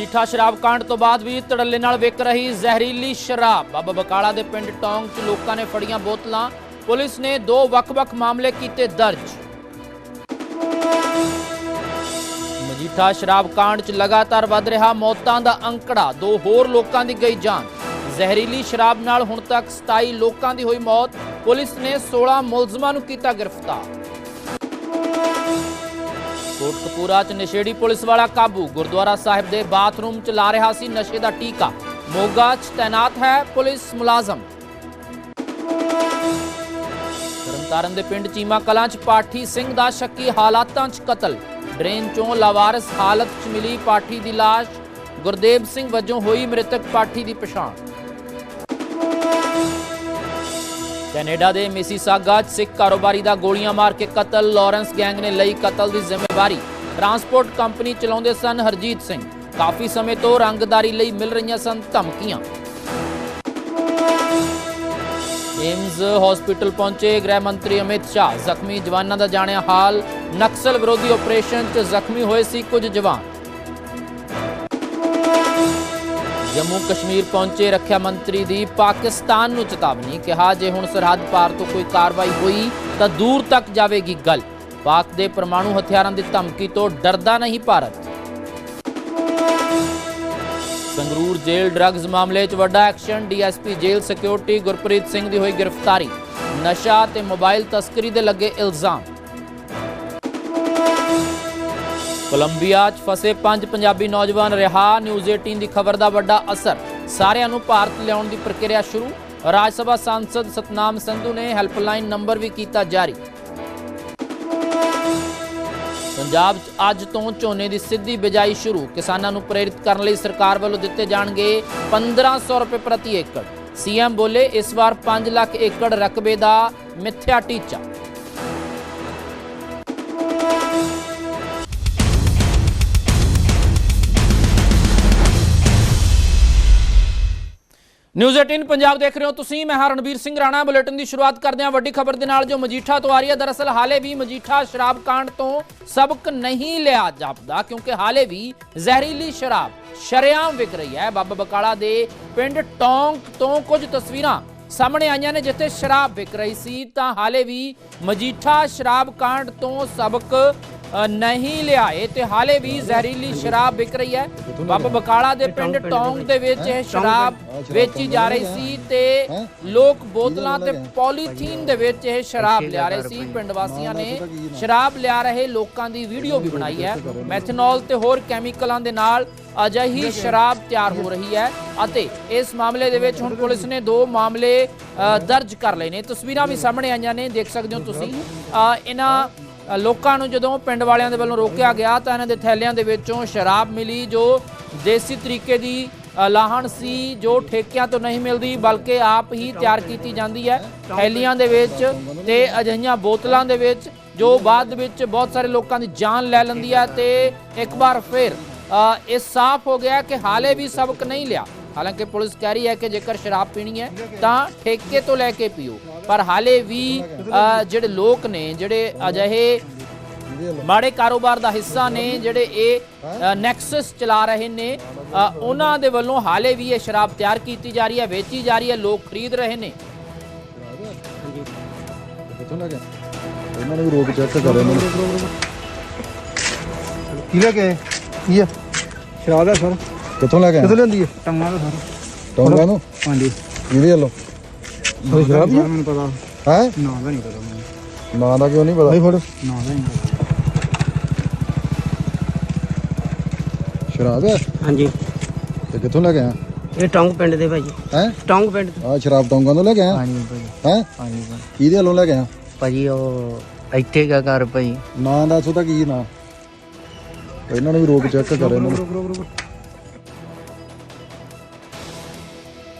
ਮਜੀਠਾ ਸ਼ਰਾਬ ਕਾਂਡ ਤੋਂ ਬਾਅਦ ਵੀ ਧੜੱਲੇ ਨਾਲ ਵਿਕ ਰਹੀ ਜ਼ਹਿਰੀਲੀ ਸ਼ਰਾਬ। ਬਾਬਾ ਬਕਾਲਾ ਦੇ ਪਿੰਡ ਟੌਂਗ 'ਚ ਲੋਕਾਂ ਨੇ ਫੜੀਆਂ ਬੋਤਲਾਂ। ਪੁਲਿਸ ਨੇ ਦੋ ਵੱਖ-ਵੱਖ ਮਾਮਲੇ ਕੀਤੇ ਦਰਜ। ਮਜੀਠਾ ਸ਼ਰਾਬ ਕਾਂਡ 'ਚ ਲਗਾਤਾਰ ਵੱਧ ਰਿਹਾ ਮੌਤਾਂ ਦਾ ਅੰਕੜਾ। ਦੋ ਹੋਰ ਲੋਕਾਂ ਦੀ ਗਈ ਜਾਨ। ਜ਼ਹਿਰੀਲੀ ਸ਼ਰਾਬ ਨਾਲ ਹੁਣ ਤੱਕ 27 ਲੋਕਾਂ ਦੀ ਹੋਈ ਮੌਤ। ਪੁਲਿਸ ਨੇ 16 ਮੁਲਜ਼ਮਾਂ ਨੂੰ ਕੀਤਾ ਗ੍ਰਿਫਤਾਰ। ਕੋਟਕਪੂਰਾ 'ਚ ਨਸ਼ੇੜੀ ਪੁਲਿਸ ਵਾਲਾ ਕਾਬੂ। ਗੁਰਦੁਆਰਾ ਸਾਹਿਬ ਦੇ ਬਾਥਰੂਮ 'ਚ ਲਾ ਰਿਹਾ ਸੀ ਨਸ਼ੇ ਦਾ ਟੀਕਾ। ਮੋਗਾ 'ਚ ਤੈਨਾਤ ਹੈ ਪੁਲਿਸ ਮੁਲਾਜ਼ਮ। ਤਰਨਤਾਰਨ ਦੇ ਪਿੰਡ ਚੀਮਾ ਕਲਾਂ 'ਚ ਪਾਠੀ ਸਿੰਘ ਦਾ ਸ਼ੱਕੀ ਹਾਲਾਤਾਂ 'ਚ ਕਤਲ। ਡਰੇਨ 'ਚੋਂ ਲਾਵਾਰਸ ਹਾਲਤ 'ਚ ਮਿਲੀ ਪਾਠੀ ਦੀ ਲਾਸ਼। ਗੁਰਦੇਵ ਸਿੰਘ ਵਜੋਂ ਹੋਈ ਮ੍ਰਿਤਕ ਪਾਠੀ ਦੀ ਪਛਾਣ। ਕੈਨੇਡਾ ਦੇ ਮਿਸੀਸਾਗਾ 'ਚ ਸਿੱਖ ਕਾਰੋਬਾਰੀ ਦਾ ਗੋਲੀਆਂ ਮਾਰ ਕੇ ਕਤਲ। ਲਾਰੈਂਸ ਗੈਂਗ ਨੇ ਲਈ ਕਤਲ ਦੀ ਜ਼ਿੰਮੇਵਾਰੀ। ਟਰਾਂਸਪੋਰਟ ਕੰਪਨੀ ਚਲਾਉਂਦੇ ਸਨ ਹਰਜੀਤ ਸਿੰਘ। ਕਾਫੀ ਸਮੇਂ ਤੋਂ ਰੰਗਦਾਰੀ ਲਈ ਮਿਲ ਰਹੀਆਂ ਸਨ ਧਮਕੀਆਂ। ਏਮਜ਼ ਹਸਪੀਟਲ ਪਹੁੰਚੇ ਗ੍ਰਹਿ ਮੰਤਰੀ ਅਮਿਤ ਸ਼ਾਹ। ਜ਼ਖਮੀ ਜਵਾਨਾਂ ਦਾ ਜਾਣਿਆ ਹਾਲ। ਨਕਸਲ ਵਿਰੋਧੀ ਆਪਰੇਸ਼ਨ 'ਚ ਜ਼ਖਮੀ ਹੋਏ ਸੀ ਕੁਝ ਜਵਾਨ। ਜੰਮੂ ਕਸ਼ਮੀਰ ਪਹੁੰਚੇ ਰੱਖਿਆ ਮੰਤਰੀ ਦੀ ਪਾਕਿਸਤਾਨ ਨੂੰ ਚੇਤਾਵਨੀ, ਕਿਹਾ ਜੇ ਹੁਣ ਸਰਹੱਦ ਪਾਰ ਤੋਂ ਕੋਈ ਕਾਰਵਾਈ ਹੋਈ ਤਾਂ ਦੂਰ ਤੱਕ ਜਾਵੇਗੀ ਗੱਲ। ਪਾਕ ਦੇ ਪਰਮਾਣੂ ਹਥਿਆਰਾਂ ਦੀ ਧਮਕੀ ਤੋਂ ਡਰਦਾ ਨਹੀਂ ਭਾਰਤ। ਸੰਗਰੂਰ ਜੇਲ੍ਹ ਡਰੱਗਜ਼ ਮਾਮਲੇ 'ਚ ਵੱਡਾ ਐਕਸ਼ਨ, ਡੀਐਸਪੀ ਜੇਲ੍ਹ ਸਿਕਿਉਰਿਟੀ ਗੁਰਪ੍ਰੀਤ ਸਿੰਘ ਦੀ ਹੋਈ ਗ੍ਰਿਫਤਾਰੀ। ਨਸ਼ਾ ਤੇ ਮੋਬਾਈਲ ਤਸਕਰੀ ਦੇ ਲੱਗੇ ਇਲਜ਼ਾਮ। ਕੋਲੰਬੀਆ 'ਚ ਫਸੇ ਪੰਜ ਪੰਜਾਬੀ ਨੌਜਵਾਨ ਰਿਹਾ ਨਿਊਜ਼ 18 ਦੀ ਖਬਰ ਦਾ ਵੱਡਾ ਅਸਰ। ਸਾਰਿਆਂ ਨੂੰ ਭਾਰਤ ਲਿਆਉਣ ਦੀ ਪ੍ਰਕਿਰਿਆ ਸ਼ੁਰੂ। ਰਾਜ ਸਭਾ ਸਾਂਸਦ ਸਤਨਾਮ ਸੰਧੂ ਨੇ ਹੈਲਪਲਾਈਨ ਨੰਬਰ ਵੀ ਕੀਤਾ ਜਾਰੀ। ਪੰਜਾਬ 'ਚ ਅੱਜ ਤੋਂ ਝੋਨੇ ਦੀ ਸਿੱਧੀ ਬਿਜਾਈ ਸ਼ੁਰੂ। ਕਿਸਾਨਾਂ ਨੂੰ ਪ੍ਰੇਰਿਤ ਕਰਨ ਲਈ ਸਰਕਾਰ ਵੱਲੋਂ ਦਿੱਤੇ ਜਾਣਗੇ 1500 ਰੁਪਏ ਪ੍ਰਤੀ ਏਕੜ। ਸੀਐਮ ਬੋਲੇ ਇਸ ਵਾਰ 5 ਲੱਖ ਏਕੜ ਰਕਬੇ ਦਾ ਮਿੱਥਿਆ ਟੀਚਾ। ਨਿਊਜ਼ 18 ਪੰਜਾਬ ਦੇਖ ਰਹੇ ਹੋ ਤੁਸੀਂ। ਮੈਂ ਹਾਂ ਸਿੰਘ ਰਾਣਾ। ਬੁਲੇਟਿਨ ਦੀ ਸ਼ੁਰੂਆਤ ਕਰਦੇ ਹਾਂ। ਵੱਡੀ ਖਬਰ ਦੇ ਨਾਲ ਜੋ ਮਜੀਠਾ ਤੋਂ ਆ ਰਹੀ ਹੈ। ਦਰਅਸਲ ਹਾਲੇ ਵੀ ਮਜੀਠਾ ਸ਼ਰਾਬ ਕਾਂਡ ਤੋਂ ਸਬਕ ਨਹੀਂ ਲਿਆ ਜਾਪਦਾ ਕਿਉਂਕਿ ਹਾਲੇ ਵੀ ਜ਼ਹਿਰੀਲੀ ਸ਼ਰਾਬ ਸ਼ਰੇਆਮ ਵਿਕ ਰਹੀ ਹੈ। ਬਾਬਾ ਬਕਾਲਾ ਦੇ ਪਿੰਡ ਟੌਂਕ ਤੋਂ ਕੁਝ ਤਸਵੀਰਾਂ ਸਾਹਮਣੇ ਆਈਆਂ ਨੇ ਜਿੱਥੇ ਸ਼ਰਾਬ ਵਿਕ ਰਹੀ ਸੀ। ਤਾਂ ਹਾਲੇ ਵੀ ਮਜੀਠਾ ਸ਼ਰਾਬ ਕਾਂਡ ਤੋਂ ਸਬਕ ਨਹੀਂ ਲਿਆਏ ਤੇ ਹਾਲੇ ਵੀ ਜ਼ਹਿਰੀਲੀ ਸ਼ਰਾਬ ਵਿਕ ਰਹੀ ਹੈ। ਬਾਬਾ ਬਕਾਲਾ ਦੇ ਪਿੰਡ ਟੌਂਗ ਦੇ ਵਿੱਚ ਇਹ ਸ਼ਰਾਬ ਵੇਚੀ ਜਾ ਰਹੀ ਸੀ ਤੇ ਲੋਕ ਬੋਤਲਾਂ ਤੇ ਪੋਲੀਥੀਨ ਦੇ ਵਿੱਚ ਇਹ ਸ਼ਰਾਬ ਲਿਆ ਰਹੇ ਸੀ। ਪਿੰਡ ਵਾਸੀਆਂ ਨੇ ਸ਼ਰਾਬ ਲਿਆ ਰਹੇ ਲੋਕਾਂ ਦੀ ਵੀਡੀਓ ਵੀ ਬਣਾਈ ਹੈ। ਮੈਥਨੋਲ ਤੇ ਹੋਰ ਕੈਮੀਕਲਾਂ ਦੇ ਨਾਲ ਅਜਿਹੀ ਸ਼ਰਾਬ ਤਿਆਰ ਹੋ ਰਹੀ ਹੈ ਅਤੇ ਇਸ ਮਾਮਲੇ ਦੇ ਵਿੱਚ ਹੁਣ ਪੁਲਿਸ ਨੇ ਦੋ ਮਾਮਲੇ ਦਰਜ ਕਰ ਲਏ ਨੇ। ਤਸਵੀਰਾਂ ਵੀ ਸਾਹਮਣੇ ਆਈਆਂ ਨੇ ਦੇਖ ਸਕਦੇ ਹੋ ਤੁਸੀਂ। ਅ, ਇਹਨਾਂ ਲੋਕਾਂ ਨੂੰ ਜਦੋਂ ਪਿੰਡ ਵਾਲਿਆਂ ਦੇ ਵੱਲੋਂ ਰੋਕਿਆ ਗਿਆ ਤਾਂ ਇਹਨਾਂ ਦੇ ਥੈਲਿਆਂ ਦੇ ਵਿੱਚੋਂ ਸ਼ਰਾਬ ਮਿਲੀ, ਜੋ ਦੇਸੀ ਤਰੀਕੇ ਦੀ ਲਾਹਣ ਸੀ, ਜੋ ਠੇਕਿਆਂ ਤੋਂ ਨਹੀਂ ਮਿਲਦੀ, ਬਲਕਿ ਆਪ ਹੀ ਤਿਆਰ ਕੀਤੀ ਜਾਂਦੀ ਹੈ। ਥੈਲੀਆਂ ਦੇ ਵਿੱਚ ਤੇ ਅਜਿਹੀਆਂ ਬੋਤਲਾਂ ਦੇ ਵਿੱਚ, ਜੋ ਬਾਅਦ ਵਿੱਚ ਬਹੁਤ ਸਾਰੇ ਲੋਕਾਂ ਦੀ ਜਾਨ ਲੈ ਲੈਂਦੀ ਹੈ ਤੇ ਇੱਕ ਵਾਰ ਫਿਰ ਇਹ ਸਾਫ਼ ਹੋ ਗਿਆ ਕਿ ਹਾਲੇ ਵੀ ਸਬਕ ਨਹੀਂ ਲਿਆ। ਹਾਲਾਂਕਿ ਪੁਲਿਸ ਕਹਿ ਰਹੀ ਹੈ ਕਿ ਜੇਕਰ ਸ਼ਰਾਬ ਪੀਣੀ ਹੈ ਤਾਂ ਠੇਕੇ ਤੋਂ ਲੈ ਕੇ ਪੀਓ। ਪਰ ਹਾਲੇ ਵੀ ਜਿਹੜੇ ਲੋਕ ਨੇ ਜਿਹੜੇ ਅਜਿਹੇ ਮਾੜੇ ਕਾਰੋਬਾਰ ਦਾ ਹਿੱਸਾ ਨੇ ਜਿਹੜੇ ਇਹ ਨੈਕਸਸ ਚਲਾ ਰਹੇ ਨੇ ਉਹਨਾਂ ਦੇ ਵੱਲੋਂ ਹਾਲੇ ਵੀ ਇਹ ਸ਼ਰਾਬ ਤਿਆਰ ਕੀਤੀ ਜਾ ਰਹੀ ਹੈ ਵੇਚੀ ਜਾ ਰਹੀ ਹੈ ਲੋਕ ਖਰੀਦ ਰਹੇ ਨੇ। ਇਹਨਾਂ ਨੇ ਰੋਕ ਚੈੱਕ ਕਰਿਆ ਮੈਨੂੰ ਕੀ ਲੈ ਕੇ? ਕੀ ਆ? ਸ਼ਰਾਬ ਹੈ ਸਰ। ਕਿੱਥੋਂ ਲੈ ਗਿਆ ਕਿੱਥੋਂ ਲੈਂਦੀ ਹੈ? ਟੰਗਾ ਦਾ ਸਰ ਟੌਂਗਾ ਨੂੰ ਹਾਂਜੀ ਇਹਦੇ ਵੱਲੋਂ ਸਰ ਸ਼ਰਾਬ ਮੈਨੂੰ ਪਤਾ। ਹੈ? ਨਾਂ ਦਾ ਨਹੀਂ ਪਤਾ ਮੈਨੂੰ। ਨਾਂ ਦਾ ਕਿਉਂ ਨਹੀਂ ਪਤਾ? ਨਹੀਂ ਫੜ। ਨਾਂ ਦਾ ਨਹੀਂ ਪਤਾ। ਸ਼ਰਾਬ ਹੈ? ਹਾਂਜੀ। ਤੇ ਕਿੱਥੋਂ ਲੈ ਗਿਆ ਇਹ ਟੌਂਗ ਪਿੰਡ ਦੇ ਭਾਜੀ ਹੈ? ਟੌਂਗ ਪਿੰਡ ਤੋਂ। ਆ ਸ਼ਰਾਬ ਟੌਂਗਾ ਤੋਂ ਲੈ ਗਿਆ ਹਾਂਜੀ ਭਾਜੀ ਹੈ? ਹਾਂਜੀ ਭਾਜੀ। ਕਿਹਦੇ ਵੱਲੋਂ ਲੈ ਗਿਆ ਭਾਜੀ ਉਹ ਇੱਥੇ ਕਾ ਘਰ ਭਾਜੀ ਨਾਂ ਦੱਸ ਉਹਦਾ ਕੀ ਨਾਂ? ਇਹਨਾਂ ਨੇ ਵੀ ਰੋਕ ਚੈੱਕ ਕਰਿਆ ਮੈਨੂੰ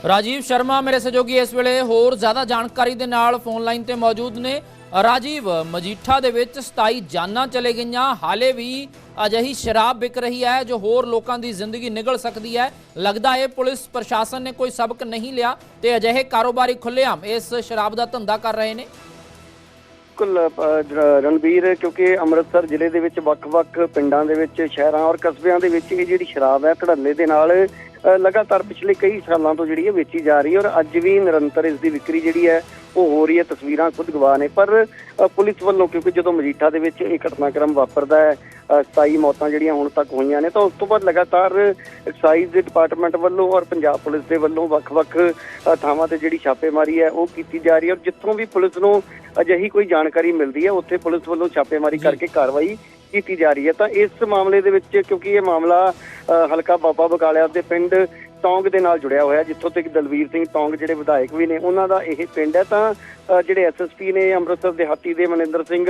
ਰਾਜੀਵ ਸ਼ਰਮਾ ਮੇਰੇ ਸਹਿਯੋਗੀ ਇਸ ਵੇਲੇ ਹੋਰ ਜ਼ਿਆਦਾ ਜਾਣਕਾਰੀ ਦੇ ਨਾਲ ਫੋਨ ਲਾਈਨ ਤੇ ਮੌਜੂਦ ਨੇ। ਰਾਜੀਵ ਮਜੀਠਾ ਦੇ ਵਿੱਚ 27 ਜਾਨਾਂ ਚਲੇ ਗਈਆਂ। ਹਾਲੇ ਵੀ ਅਜਿਹੀ ਸ਼ਰਾਬ ਵਿਕ ਰਹੀ ਹੈ ਜੋ ਹੋਰ ਲੋਕਾਂ ਦੀ ਜ਼ਿੰਦਗੀ ਨਿਗਲ ਸਕਦੀ ਹੈ। ਲੱਗਦਾ ਹੈ ਪੁਲਿਸ ਪ੍ਰਸ਼ਾਸਨ ਨੇ ਕੋਈ ਸਬਕ ਨਹੀਂ ਲਿਆ ਤੇ ਅਜਿਹੇ ਕਾਰੋਬਾਰੀ ਖੁੱਲ੍ਹੇਆਮ ਇਸ ਸ਼ਰਾਬ ਦਾ ਧੰਦਾ ਕਰ ਰਹੇ ਨੇ। ਬਿਲਕੁਲ ਅ, ਰਣਬੀਰ ਕਿਉਂਕਿ ਅੰਮ੍ਰਿਤਸਰ ਜ਼ਿਲ੍ਹੇ ਦੇ ਵਿੱਚ ਵੱਖ-ਵੱਖ ਪਿੰਡਾਂ ਦੇ ਵਿੱਚ ਸ਼ਹਿਰਾਂ ਔਰ ਕਸਬਿਆਂ ਦੇ ਵਿੱਚ ਇਹ ਜਿਹੜੀ ਸ਼ਰਾਬ ਹੈ ਧੜੱਲੇ ਦੇ ਨਾਲ ਲਗਾਤਾਰ ਪਿਛਲੇ ਕਈ ਸਾਲਾਂ ਤੋਂ ਜਿਹੜੀ ਹੈ ਵੇਚੀ ਜਾ ਰਹੀ ਹੈ ਔਰ ਅੱਜ ਵੀ ਨਿਰੰਤਰ ਇਸ ਦੀ ਵਿਕਰੀ ਜਿਹੜੀ ਹੈ ਉਹ ਹੋ ਰਹੀ ਹੈ ਤਸਵੀਰਾਂ ਖੁਦ ਗਵਾਹ ਨੇ। ਪਰ ਪੁਲਿਸ ਵੱਲੋਂ ਕਿਉਂਕਿ ਜਦੋਂ ਮਜੀਠਾ ਦੇ ਵਿੱਚ ਇਹ ਘਟਨਾਕ੍ਰਮ ਵਾਪਰਦਾ ਹੈ ਅ, 27 ਮੌਤਾਂ ਜਿਹੜੀਆਂ ਹੁਣ ਤੱਕ ਹੋਈਆਂ ਨੇ ਤਾਂ ਉਸ ਤੋਂ ਬਾਅਦ ਲਗਾਤਾਰ ਐਕਸਾਈਜ਼ ਦੇ ਡਿਪਾਰਟਮੈਂਟ ਵੱਲੋਂ ਔਰ ਪੰਜਾਬ ਪੁਲਿਸ ਦੇ ਵੱਲੋਂ ਵੱਖ-ਵੱਖ ਥਾਵਾਂ ਤੇ ਜਿਹੜੀ ਛਾਪੇਮਾਰੀ ਹੈ ਉਹ ਕੀਤੀ ਜਾ ਰਹੀ ਹੈ। ਔਰ ਜਿੱਥੋਂ ਵੀ ਪੁਲਿਸ ਨੂੰ ਅਜਿਹੀ ਕੋਈ ਜਾਣਕਾਰੀ ਮਿਲਦੀ ਹੈ ਉੱਥੇ ਪੁਲਿਸ ਵੱਲੋਂ ਛਾਪੇਮਾਰੀ ਕਰਕੇ ਕਾਰਵਾਈ ਕੀਤੀ ਜਾ ਰਹੀ ਹੈ। ਤਾਂ ਇਸ ਮਾਮਲੇ ਦੇ ਵਿੱਚ ਕਿਉਂਕਿ ਇਹ ਮਾਮਲਾ ਅ, ਹਲਕਾ ਬਾਬਾ ਬਕਾਲਿਆ ਦੇ ਪਿੰਡ ਟੌਂਗ ਦੇ ਨਾਲ ਜੁੜਿਆ ਹੋਇਆ ਜਿੱਥੋਂ ਤੱਕ ਦਲਵੀਰ ਸਿੰਘ ਟੌਂਗ ਜਿਹੜੇ ਵਿਧਾਇਕ ਵੀ ਨੇ ਉਹਨਾਂ ਦਾ ਇਹ ਪਿੰਡ ਹੈ। ਤਾਂ ਅ, ਜਿਹੜੇ ਐਸਐਸਪੀ ਨੇ ਅੰਮ੍ਰਿਤਸਰ ਦਿਹਾਤੀ ਦੇ ਮਨਿੰਦਰ ਸਿੰਘ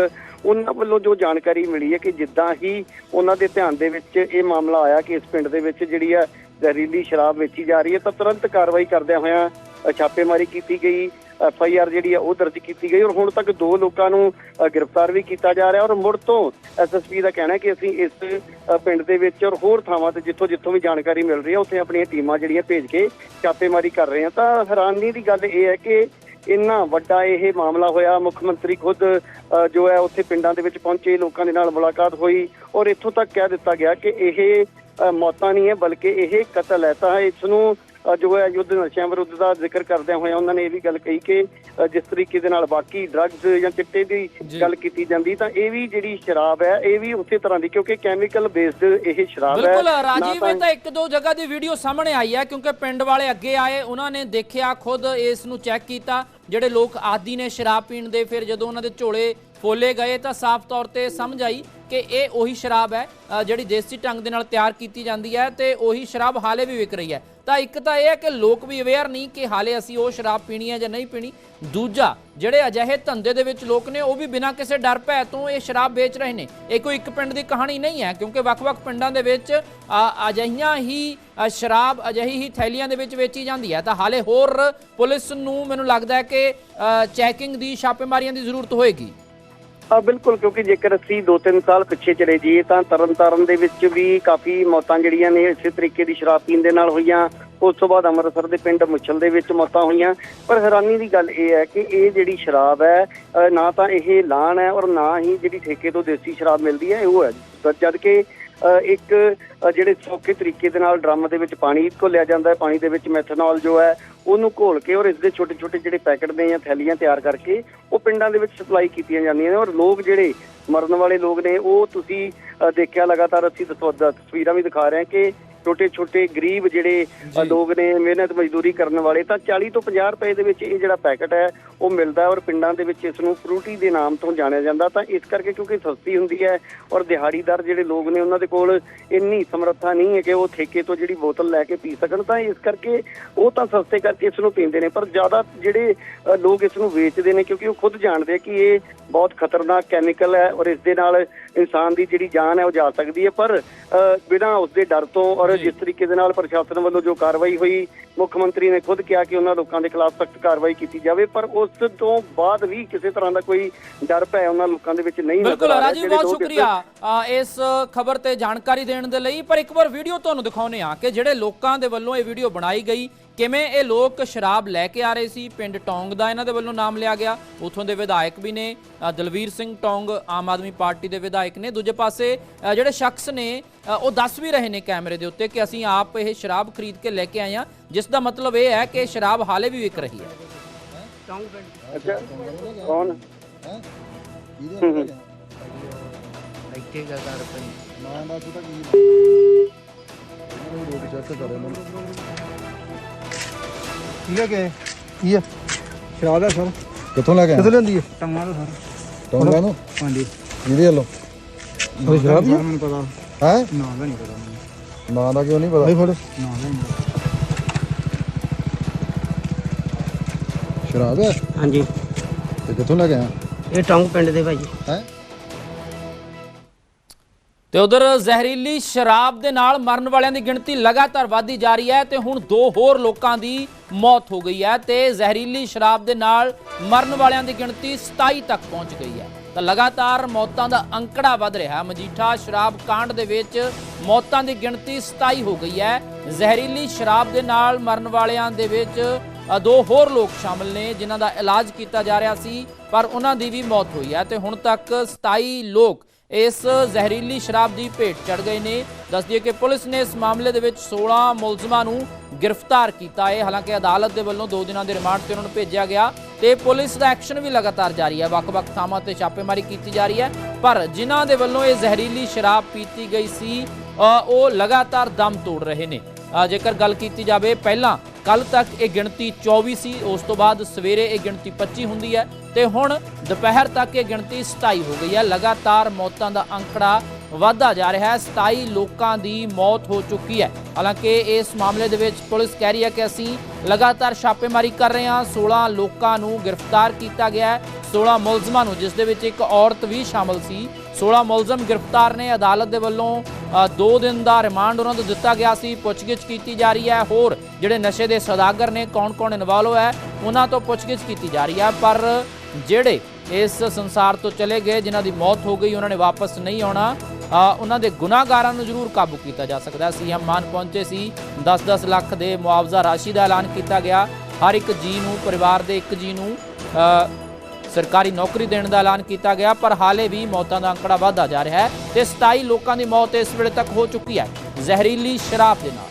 ਉਹਨਾਂ ਵੱਲੋਂ ਜੋ ਜਾਣਕਾਰੀ ਮਿਲੀ ਹੈ ਕਿ ਜਿੱਦਾਂ ਹੀ ਉਹਨਾਂ ਦੇ ਧਿਆਨ ਦੇ ਵਿੱਚ ਇਹ ਮਾਮਲਾ ਆਇਆ ਕਿ ਇਸ ਪਿੰਡ ਦੇ ਵਿੱਚ ਜਿਹੜੀ ਹੈ ਜ਼ਹਿਰੀਲੀ ਸ਼ਰਾਬ ਵੇਚੀ ਜਾ ਰਹੀ ਹੈ ਤਾਂ ਤੁਰੰਤ ਕਾਰਵਾਈ ਕਰਦਿਆਂ ਹੋਇਆਂ ਛਾਪੇਮਾਰੀ ਕੀਤੀ ਗਈ। ਐਫ ਆਈ ਆਰ ਜਿਹੜੀ ਹੈ ਉਹ ਦਰਜ ਕੀਤੀ ਗਈ ਔਰ ਹੁਣ ਤੱਕ ਦੋ ਲੋਕਾਂ ਨੂੰ ਗ੍ਰਿਫਤਾਰ ਵੀ ਕੀਤਾ ਜਾ ਰਿਹਾ ਔਰ ਮੁੜ ਤੋਂ ਐਸ ਐਸ ਪੀ ਦਾ ਕਹਿਣਾ ਹੈ ਕਿ ਅਸੀਂ ਇਸ ਪਿੰਡ ਦੇ ਵਿੱਚ ਔਰ ਹੋਰ ਥਾਵਾਂ ਤੇ ਜਿੱਥੋਂ ਜਿੱਥੋਂ ਵੀ ਜਾਣਕਾਰੀ ਮਿਲ ਰਹੀ ਹੈ ਉੱਥੇ ਆਪਣੀਆਂ ਟੀਮਾਂ ਜਿਹੜੀਆਂ ਭੇਜ ਕੇ ਛਾਪੇਮਾਰੀ ਕਰ ਰਹੇ ਹਾਂ। ਤਾਂ ਹੈਰਾਨੀ ਦੀ ਗੱਲ ਇਹ ਹੈ ਕਿ ਇੰਨਾ ਵੱਡਾ ਇਹ ਮਾਮਲਾ ਹੋਇਆ ਮੁੱਖ ਮੰਤਰੀ ਖੁਦ ਅ, ਜੋ ਹੈ ਉੱਥੇ ਪਿੰਡਾਂ ਦੇ ਵਿੱਚ ਪਹੁੰਚੇ ਲੋਕਾਂ ਦੇ ਨਾਲ ਮੁਲਾਕਾਤ ਹੋਈ ਔਰ ਇੱਥੋਂ ਤੱਕ ਕਹਿ ਦਿੱਤਾ ਗਿਆ ਕਿ ਇਹ ਮੌਤਾਂ ਨਹੀਂ ਹੈ ਬਲਕਿ ਇਹ ਕਤਲ ਹੈ। ਤਾਂ ਇਸ ਨੂੰ ਜੋ ਹੈ ਯੁੱਧ ਨਸ਼ਿਆਂ ਵਿਰੁੱਧ ਦਾ ਜ਼ਿਕਰ ਕਰਦਿਆਂ ਹੋਇਆਂ ਉਹਨਾਂ ਨੇ ਇਹ ਵੀ ਗੱਲ ਕਹੀ ਕਿ ਜਿਸ ਤਰੀਕੇ ਦੇ ਨਾਲ ਬਾਕੀ ਡਰੱਗਸ ਜਾਂ ਚਿੱਟੇ ਦੀ ਗੱਲ ਕੀਤੀ ਜਾਂਦੀ ਤਾਂ ਇਹ ਵੀ ਜਿਹੜੀ ਸ਼ਰਾਬ ਹੈ ਇਹ ਵੀ ਉਸੇ ਤਰ੍ਹਾਂ ਦੀ ਕਿਉਂਕਿ ਕੈਮੀਕਲ ਬੇਸਡ ਇਹ ਸ਼ਰਾਬ ਹੈ ਬਿਲਕੁਲ ਰਾਜੀਵ ਇਹ ਤਾਂ ਇੱਕ ਦੋ ਜਗ੍ਹਾ ਦੀ ਵੀਡੀਓ ਸਾਹਮਣੇ ਆਈ ਹੈ ਕਿਉਂਕਿ ਪਿੰਡ ਵਾਲੇ ਅੱਗੇ ਆਏ ਉਹਨਾਂ ਨੇ ਦੇਖਿਆ ਖੁਦ ਇਸ ਨੂੰ ਚੈੱਕ ਕੀਤਾ ਜਿਹੜੇ ਲੋਕ ਆਦੀ ਨੇ ਸ਼ਰਾਬ ਪੀਣ ਦੇ ਫਿਰ ਜਦੋਂ ਉਹਨਾਂ ਦੇ ਝੋਲੇ ਫੋਲੇ ਗਏ ਤਾਂ ਸਾਫ਼ ਤੌਰ ਤੇ ਸਮਝ ਆਈ ਕਿ ਇਹ ਉਹੀ ਸ਼ਰਾਬ ਹੈ ਜਿਹੜੀ ਦੇਸੀ ਢੰਗ ਦੇ ਨਾਲ ਤਿਆਰ ਕੀਤੀ ਜਾਂਦੀ ਹੈ ਤੇ ਉਹੀ ਸ਼ਰਾਬ ਹਾਲੇ ਵੀ ਵਿਕ ਰਹੀ ਹੈ। ਤਾਂ ਇੱਕ ਤਾਂ ਇਹ ਹੈ ਕਿ ਲੋਕ ਵੀ ਅਵੇਅਰ ਨਹੀਂ ਕਿ ਹਾਲੇ ਅਸੀਂ ਉਹ ਸ਼ਰਾਬ ਪੀਣੀ ਹੈ ਜਾਂ ਨਹੀਂ ਪੀਣੀ। ਦੂਜਾ ਜਿਹੜੇ ਅਜਿਹੇ ਧੰਦੇ ਦੇ ਵਿੱਚ ਲੋਕ ਨੇ ਉਹ ਵੀ ਬਿਨਾਂ ਕਿਸੇ ਡਰ ਭੈ ਤੋਂ ਇਹ ਸ਼ਰਾਬ ਵੇਚ ਰਹੇ ਨੇ। ਇਹ ਕੋਈ ਇੱਕ ਪਿੰਡ ਦੀ ਕਹਾਣੀ ਨਹੀਂ ਹੈ ਕਿਉਂਕਿ ਵੱਖ-ਵੱਖ ਪਿੰਡਾਂ ਦੇ ਵਿੱਚ ਅ, ਅਜਿਹੀਆਂ ਹੀ ਸ਼ਰਾਬ ਅਜਿਹੀ ਹੀ ਥੈਲੀਆਂ ਦੇ ਵਿੱਚ ਵੇਚੀ ਜਾਂਦੀ ਹੈ। ਤਾਂ ਹਾਲੇ ਹੋਰ ਪੁਲਿਸ ਨੂੰ ਮੈਨੂੰ ਲੱਗਦਾ ਹੈ ਕਿ ਚੈਕਿੰਗ ਦੀ ਛਾਪੇਮਾਰੀਆਂ ਦੀ ਜ਼ਰੂਰਤ ਹੋਏਗੀ। ਬਿਲਕੁਲ, ਕਿਉਂਕਿ ਜੇਕਰ ਅਸੀਂ 2-3 ਸਾਲ ਪਿੱਛੇ ਚਲੇ ਜਾਈਏ, ਤਾਂ ਤਰਨਤਾਰਨ ਦੇ ਵਿੱਚ ਵੀ ਕਾਫੀ ਮੌਤਾਂ ਜਿਹੜੀਆਂ ਨੇ, ਇਸੇ ਤਰੀਕੇ ਦੀ ਸ਼ਰਾਬ ਪੀਣ ਦੇ ਨਾਲ ਹੋਈਆਂ। ਉਸ ਤੋਂ ਬਾਅਦ ਅੰਮ੍ਰਿਤਸਰ ਦੇ ਪਿੰਡ ਮੁੱਛਲ ਦੇ ਵਿੱਚ ਮੌਤਾਂ ਹੋਈਆਂ। ਪਰ ਹੈਰਾਨੀ ਦੀ ਗੱਲ ਇਹ ਹੈ ਕਿ ਇਹ ਜਿਹੜੀ ਸ਼ਰਾਬ ਹੈ ਨਾ ਤਾਂ ਇਹ ਲਾਣ ਹੈ ਔਰ ਨਾ ਹੀ ਜਿਹੜੀ ਠੇਕੇ ਤੋਂ ਦੇਸੀ ਸ਼ਰਾਬ ਮਿਲਦੀ ਹੈ ਉਹ ਹੈ। ਪਰ ਜਦ ਕਿ ਇੱਕ ਜਿਹੜੇ ਸੌਖੇ ਤਰੀਕੇ ਦੇ ਨਾਲ ਡਰਮ ਦੇ ਵਿੱਚ ਪਾਣੀ ਘੋਲਿਆ ਜਾਂਦਾ ਹੈ, ਪਾਣੀ ਦੇ ਵਿੱਚ ਮੈਥਨੋਲ ਜੋ ਹੈ, ਉਹਨੂੰ ਘੋਲ ਕੇ ਔਰ ਇਸ ਦੇ ਛੋਟੇ ਛੋਟੇ ਜਿਹੜੇ ਪੈਕਟ ਨੇ ਜਾਂ ਥੈਲੀਆਂ ਤਿਆਰ ਕਰਕੇ ਉਹ ਪਿੰਡਾਂ ਦੇ ਵਿੱਚ ਸਪਲਾਈ ਕੀਤੀਆਂ ਜਾਂਦੀਆਂ ਨੇ ਔਰ ਲੋਕ ਜਿਹੜੇ ਮਰਨ ਵਾਲੇ ਲੋਕ ਨੇ, ਉਹ ਤੁਸੀਂ ਦੇਖਿਆ ਲਗਾਤਾਰ ਅਸੀਂ ਤਸਵ- ਤਸਵੀਰਾਂ ਵੀ ਦਿਖਾ ਰਹੇ ਹਾਂ ਕਿ ਛੋਟੇ ਛੋਟੇ ਗਰੀਬ ਜਿਹੜੇ ਲੋਕ ਨੇ ਮਿਹਨਤ ਮਜ਼ਦੂਰੀ ਕਰਨ ਵਾਲੇ ਤਾਂ 40 ਤੋਂ 50 ਰੁਪਏ ਦੇ ਵਿੱਚ ਇਹ ਜਿਹੜਾ ਪੈਕਟ ਹੈ ਉਹ ਮਿਲਦਾ ਔਰ ਪਿੰਡਾਂ ਦੇ ਵਿੱਚ ਇਸ ਨੂੰ ਫਰੂਟੀ ਦੇ ਨਾਮ ਤੋਂ ਜਾਣਿਆ ਜਾਂਦਾ। ਤਾਂ ਇਸ ਕਰਕੇ ਕਿਉਂਕਿ ਸਸਤੀ ਹੁੰਦੀ ਹੈ ਔਰ ਦਿਹਾੜੀਦਾਰ ਜਿਹੜੇ ਲੋਕ ਨੇ ਉਹਨਾਂ ਦੇ ਕੋਲ ਇੰਨੀ ਸਮਰੱਥਾ ਨਹੀਂ ਹੈ ਕਿ ਉਹ ਠੇਕੇ ਤੋਂ ਜਿਹੜੀ ਬੋਤਲ ਲੈ ਕੇ ਪੀ ਸਕਣ। ਤਾਂ ਇਸ ਕਰਕੇ ਉਹ ਤਾਂ ਸਸਤੇ ਕਰਕੇ ਇਸ ਨੂੰ ਪੀਂਦੇ ਨੇ ਪਰ ਜ਼ਿਆਦਾ ਜਿਹੜੇ ਲੋਕ ਇਸ ਨੂੰ ਵੇਚਦੇ ਨੇ ਕਿਉਂਕਿ ਉਹ ਖੁਦ ਜਾਣਦੇ ਆ ਕਿ ਇਹ ਬਹੁਤ ਖਤਰਨਾਕ ਕੈਮੀਕਲ ਹੈ ਔਰ ਇਸ ਦੇ ਨਾਲ ਇਨਸਾਨ ਦੀ ਜਿਹੜੀ ਜਾਨ ਹੈ ਉਹ ਜਾ ਸਕਦੀ ਹੈ। ਪਰ ਬਿਨਾਂ ਉਸ ਦੇ ਡਰ ਤੋਂ ਔਰ ਜਿਸ ਤਰੀਕੇ ਦੇ ਨਾਲ ਪ੍ਰਸ਼ਾਸਨ ਵੱਲੋਂ ਜੋ ਕਾਰਵਾਈ ਹੋਈ ਮੁੱਖ ਮੰਤਰੀ ਨੇ ਖੁਦ ਕਿਹਾ ਕਿ ਉਹਨਾਂ ਲੋਕਾਂ ਦੇ ਖਿਲਾਫ ਸਖਤ ਕਾਰਵਾਈ ਕੀਤੀ ਜਾਵੇ ਪਰ ਉਸ ਤੋਂ ਬਾਅਦ ਵੀ ਕਿਸੇ ਤਰ੍ਹਾਂ ਦਾ ਕੋਈ ਡਰ ਭੈ ਉਹਨਾਂ ਲੋਕਾਂ ਦੇ ਵਿੱਚ ਨਹੀਂ ਨਜ਼ਰ ਬਿਲਕੁਲ ਆ ਰਿਹਾ ਰਾਜੀਵ ਬਹੁਤ ਸ਼ੁਕਰੀਆ ਇਸ ਖਬਰ ਤੇ ਜਾਣਕਾਰੀ ਦੇਣ ਦੇ ਲਈ। ਪਰ ਇੱਕ ਵਾਰ ਵੀਡੀਓ ਤੁਹਾਨੂੰ ਦਿਖਾਉਨੇ ਆ ਕਿ ਜਿਹੜੇ ਲੋਕਾਂ ਦੇ ਵੱਲੋਂ ਇਹ ਵੀਡੀਓ ਬਣਾਈ ਗਈ ਕਿਵੇਂ ਇਹ ਲੋਕ ਸ਼ਰਾਬ ਲੈ ਕੇ ਆ ਰਹੇ ਸੀ? ਪਿੰਡ ਟੌਂਗ ਦਾ ਇਹਨਾਂ ਦੇ ਵੱਲੋਂ ਨਾਮ ਲਿਆ ਗਿਆ। ਉਥੋਂ ਦੇ ਵਿਧਾਇਕ ਵੀ ਨੇ ਦਲਵੀਰ ਸਿੰਘ ਟੌਂਗ ਆਮ ਆਦਮੀ ਪਾਰਟੀ ਦੇ ਵਿਧਾਇਕ ਨੇ। ਦੂਜੇ ਪਾਸੇ ਜਿਹੜੇ ਸ਼ਖਸ ਨੇ ਉਹ ਦੱਸ ਵੀ ਰਹੇ ਨੇ ਕੈਮਰੇ ਦੇ ਉੱਤੇ ਕਿ ਅਸੀਂ ਆਪ ਇਹ ਸ਼ਰਾਬ ਖਰੀਦ ਕੇ ਲੈ ਕੇ ਆਏ ਹਾਂ। ਜਿਸ ਦਾ ਮਤਲਬ ਇਹ ਹੈ ਕਿ ਸ਼ਰਾਬ ਹਾਲੇ ਵੀ ਵਿਕ ਰਹੀ ਹੈ। ਟੌਂਗ ਪਿੰਡ ਅੱਛਾ ਕੌਣ? ਹੈ? ਕਿਹਦੇ ਨਾਲ ਗਿਆ ਇੱਥੇ ਕਾ ਕਰ ਪਈ। ਨਾ ਨਾ ਤੂੰ ਤਾਂ ਕੀ ਇਹਨਾਂ ਨੂੰ ਰੋਕ ਚੈੱਕ ਕਰ ਇਹਨਾਂ ਨੂੰ ਠੀਕ ਹੈ ਕਿ ਕੀ ਹੈ? ਸ਼ਰਾਬ ਹੈ ਸਰ। ਕਿੱਥੋਂ ਲੈ ਕੇ ਕਿੱਥੇ ਲੈਂਦੀ ਹੈ? ਟੰਗਾ ਦਾ ਸਰ। ਟੌਂਗਾ ਨੂੰ ਹਾਂਜੀ। ਕਿਹਦੇ ਵੱਲੋਂ? ਉਹ ਸ਼ਰਾਬ ਮੈਨੂੰ ਪਤਾ। ਹੈ? ਨਾ ਦਾ ਨਹੀਂ ਪਤਾ ਮੈਨੂੰ। ਨਾਂ ਦਾ ਕਿਉਂ ਨਹੀਂ ਪਤਾ? ਫੜ। ਨਾ ਦਾ ਨਹੀਂ ਪਤਾ। ਸ਼ਰਾਬ ਹੈ? ਹਾਂਜੀ। ਤੇ ਕਿੱਥੋਂ ਲੈ ਕੇ ਆਇਆ ਇਹ ਟੌਂਗ ਪਿੰਡ ਦੇ ਭਾਈ ਹੈ? ਤੇ ਉਧਰ ਜ਼ਹਿਰੀਲੀ ਸ਼ਰਾਬ ਦੇ ਨਾਲ ਮਰਨ ਵਾਲਿਆਂ ਦੀ ਗਿਣਤੀ ਲਗਾਤਾਰ ਵਧਦੀ ਜਾ ਰਹੀ ਹੈ ਤੇ ਹੁਣ ਦੋ ਹੋਰ ਲੋਕਾਂ ਦੀ ਮੌਤ ਹੋ ਗਈ ਹੈ ਤੇ ਜ਼ਹਿਰੀਲੀ ਸ਼ਰਾਬ ਦੇ ਨਾਲ ਮਰਨ ਵਾਲਿਆਂ ਦੀ ਗਿਣਤੀ 27 ਤੱਕ ਪਹੁੰਚ ਗਈ ਹੈ। ਤਾਂ ਲਗਾਤਾਰ ਮੌਤਾਂ ਦਾ ਅੰਕੜਾ ਵੱਧ ਰਿਹਾ ਮਜੀਠਾ ਸ਼ਰਾਬ ਕਾਂਡ ਦੇ ਵਿੱਚ ਮੌਤਾਂ ਦੀ ਗਿਣਤੀ 27 ਹੋ ਗਈ ਹੈ। ਜ਼ਹਿਰੀਲੀ ਸ਼ਰਾਬ ਦੇ ਨਾਲ ਮਰਨ ਵਾਲਿਆਂ ਦੇ ਵਿੱਚ ਦੋ ਹੋਰ ਲੋਕ ਸ਼ਾਮਲ ਨੇ ਜਿਨ੍ਹਾਂ ਦਾ ਇਲਾਜ ਕੀਤਾ ਜਾ ਰਿਹਾ ਸੀ, ਪਰ ਉਹਨਾਂ ਦੀ ਵੀ ਮੌਤ ਹੋਈ ਹੈ ਤੇ ਹੁਣ ਤੱਕ 27 ਲੋਕ ਇਸ ਜ਼ਹਿਰੀਲੀ ਸ਼ਰਾਬ ਦੀ ਭੇਟ ਚੜ ਗਏ ਨੇ। ਦੱਸ ਦਈਏ ਕਿ ਪੁਲਿਸ ਨੇ ਇਸ ਮਾਮਲੇ ਦੇ ਵਿੱਚ 16 ਮੁਲਜ਼ਮਾਂ ਨੂੰ ਗ੍ਰਿਫਤਾਰ ਕੀਤਾ ਹੈ। ਹਾਲਾਂਕਿ ਅਦਾਲਤ ਦੇ ਵੱਲੋਂ 2 ਦਿਨਾਂ ਦੇ ਰਿਮਾਂਡ ਤੇ ਉਹਨਾਂ ਨੂੰ ਭੇਜਿਆ ਗਿਆ ਤੇ ਪੁਲਿਸ ਦਾ ਐਕਸ਼ਨ ਵੀ ਲਗਾਤਾਰ ਜਾਰੀ ਹੈ। ਵੱਖ-ਵੱਖ ਥਾਵਾਂ ਤੇ ਛਾਪੇਮਾਰੀ ਕੀਤੀ ਜਾ ਰਹੀ ਹੈ। ਪਰ ਜਿਨ੍ਹਾਂ ਦੇ ਵੱਲੋਂ ਇਹ ਜ਼ਹਿਰੀਲੀ ਸ਼ਰਾਬ ਪੀਤੀ ਗਈ ਸੀ ਉਹ ਲਗਾਤਾਰ ਦਮ ਤੋੜ ਰਹੇ ਨੇ। ਜੇਕਰ ਗੱਲ ਕੀਤੀ ਜਾਵੇ, ਪਹਿਲਾਂ ਕੱਲ ਤੱਕ ਇਹ ਗਿਣਤੀ 24 ਸੀ, ਉਸ ਤੋਂ ਬਾਅਦ ਸਵੇਰੇ ਇਹ ਗਿਣਤੀ 25 ਹੁੰਦੀ ਹੈ ਤੇ ਹੁਣ ਦੁਪਹਿਰ ਤੱਕ ਇਹ ਗਿਣਤੀ 27 ਹੋ ਗਈ ਹੈ। ਲਗਾਤਾਰ ਮੌਤਾਂ ਦਾ ਅੰਕੜਾ ਵਧਦਾ ਜਾ ਰਿਹਾ ਹੈ 27 ਲੋਕਾਂ ਦੀ ਮੌਤ ਹੋ ਚੁੱਕੀ ਹੈ। ਹਾਲਾਂਕਿ ਇਸ ਮਾਮਲੇ ਦੇ ਵਿੱਚ ਪੁਲਿਸ ਕਹਿ ਰਹੀ ਹੈ ਕਿ ਅਸੀਂ ਲਗਾਤਾਰ ਛਾਪੇਮਾਰੀ ਕਰ ਰਹੇ ਹਾਂ। 16 ਲੋਕਾਂ ਨੂੰ ਗ੍ਰਿਫਤਾਰ ਕੀਤਾ ਗਿਆ ਹੈ 16 ਮੁਲਜ਼ਮਾਂ ਨੂੰ, ਜਿਸ ਦੇ ਵਿੱਚ ਇੱਕ ਔਰਤ ਵੀ ਸ਼ਾਮਲ ਸੀ। 16 ਮੁਲਜ਼ਮ ਗ੍ਰਿਫਤਾਰ ਨੇ, ਅਦਾਲਤ ਦੇ ਵੱਲੋਂ 2 ਦਿਨ ਦਾ ਰਿਮਾਂਡ ਉਹਨਾਂ ਨੂੰ ਦਿੱਤਾ ਗਿਆ ਸੀ, ਪੁੱਛਗਿੱਛ ਕੀਤੀ ਜਾ ਰਹੀ ਹੈ। ਹੋਰ ਜਿਹੜੇ ਨਸ਼ੇ ਦੇ ਸੌਦਾਗਰ ਨੇ, ਕੌਣ-ਕੌਣ ਇਨਵੋਲਵ ਹੈ, ਉਹਨਾਂ ਤੋਂ ਪੁੱਛਗਿੱਛ ਕੀਤੀ ਜਾ ਰਹੀ ਹੈ। ਪਰ ਜਿਹੜੇ ਇਸ ਸੰਸਾਰ ਤੋਂ ਚਲੇ ਗਏ, ਜਿਨ੍ਹਾਂ ਦੀ ਮੌਤ ਹੋ ਗਈ, ਉਹਨਾਂ ਨੇ ਵਾਪਸ ਨਹੀਂ ਆਉਣਾ ਉਹਨਾਂ ਦੇ ਗੁਨਾਹਗਾਰਾਂ ਨੂੰ ਜ਼ਰੂਰ ਕਾਬੂ ਕੀਤਾ ਜਾ ਸਕਦਾ ਸੀ ਸੀਐਮ ਮਾਨ ਪਹੁੰਚੇ ਸੀ 10-10 ਲੱਖ ਦੇ ਮੁਆਵਜ਼ਾ ਰਾਸ਼ੀ ਦਾ ਐਲਾਨ ਕੀਤਾ ਗਿਆ। ਹਰ ਇੱਕ ਜੀ ਨੂੰ, ਪਰਿਵਾਰ ਦੇ ਇੱਕ ਜੀ ਨੂੰ ਸਰਕਾਰੀ ਨੌਕਰੀ ਦੇਣ ਦਾ ਐਲਾਨ ਕੀਤਾ ਗਿਆ, ਪਰ ਹਾਲੇ ਵੀ ਮੌਤਾਂ ਦਾ ਅੰਕੜਾ ਵਧਦਾ ਜਾ ਰਿਹਾ ਹੈ ਤੇ 27 ਲੋਕਾਂ ਦੀ ਮੌਤ ਇਸ ਵੇਲੇ ਤੱਕ ਹੋ ਚੁੱਕੀ ਹੈ। ਜ਼ਹਿਰੀਲੀ ਸ਼ਰਾਬ ਦੇ ਨਾਲ।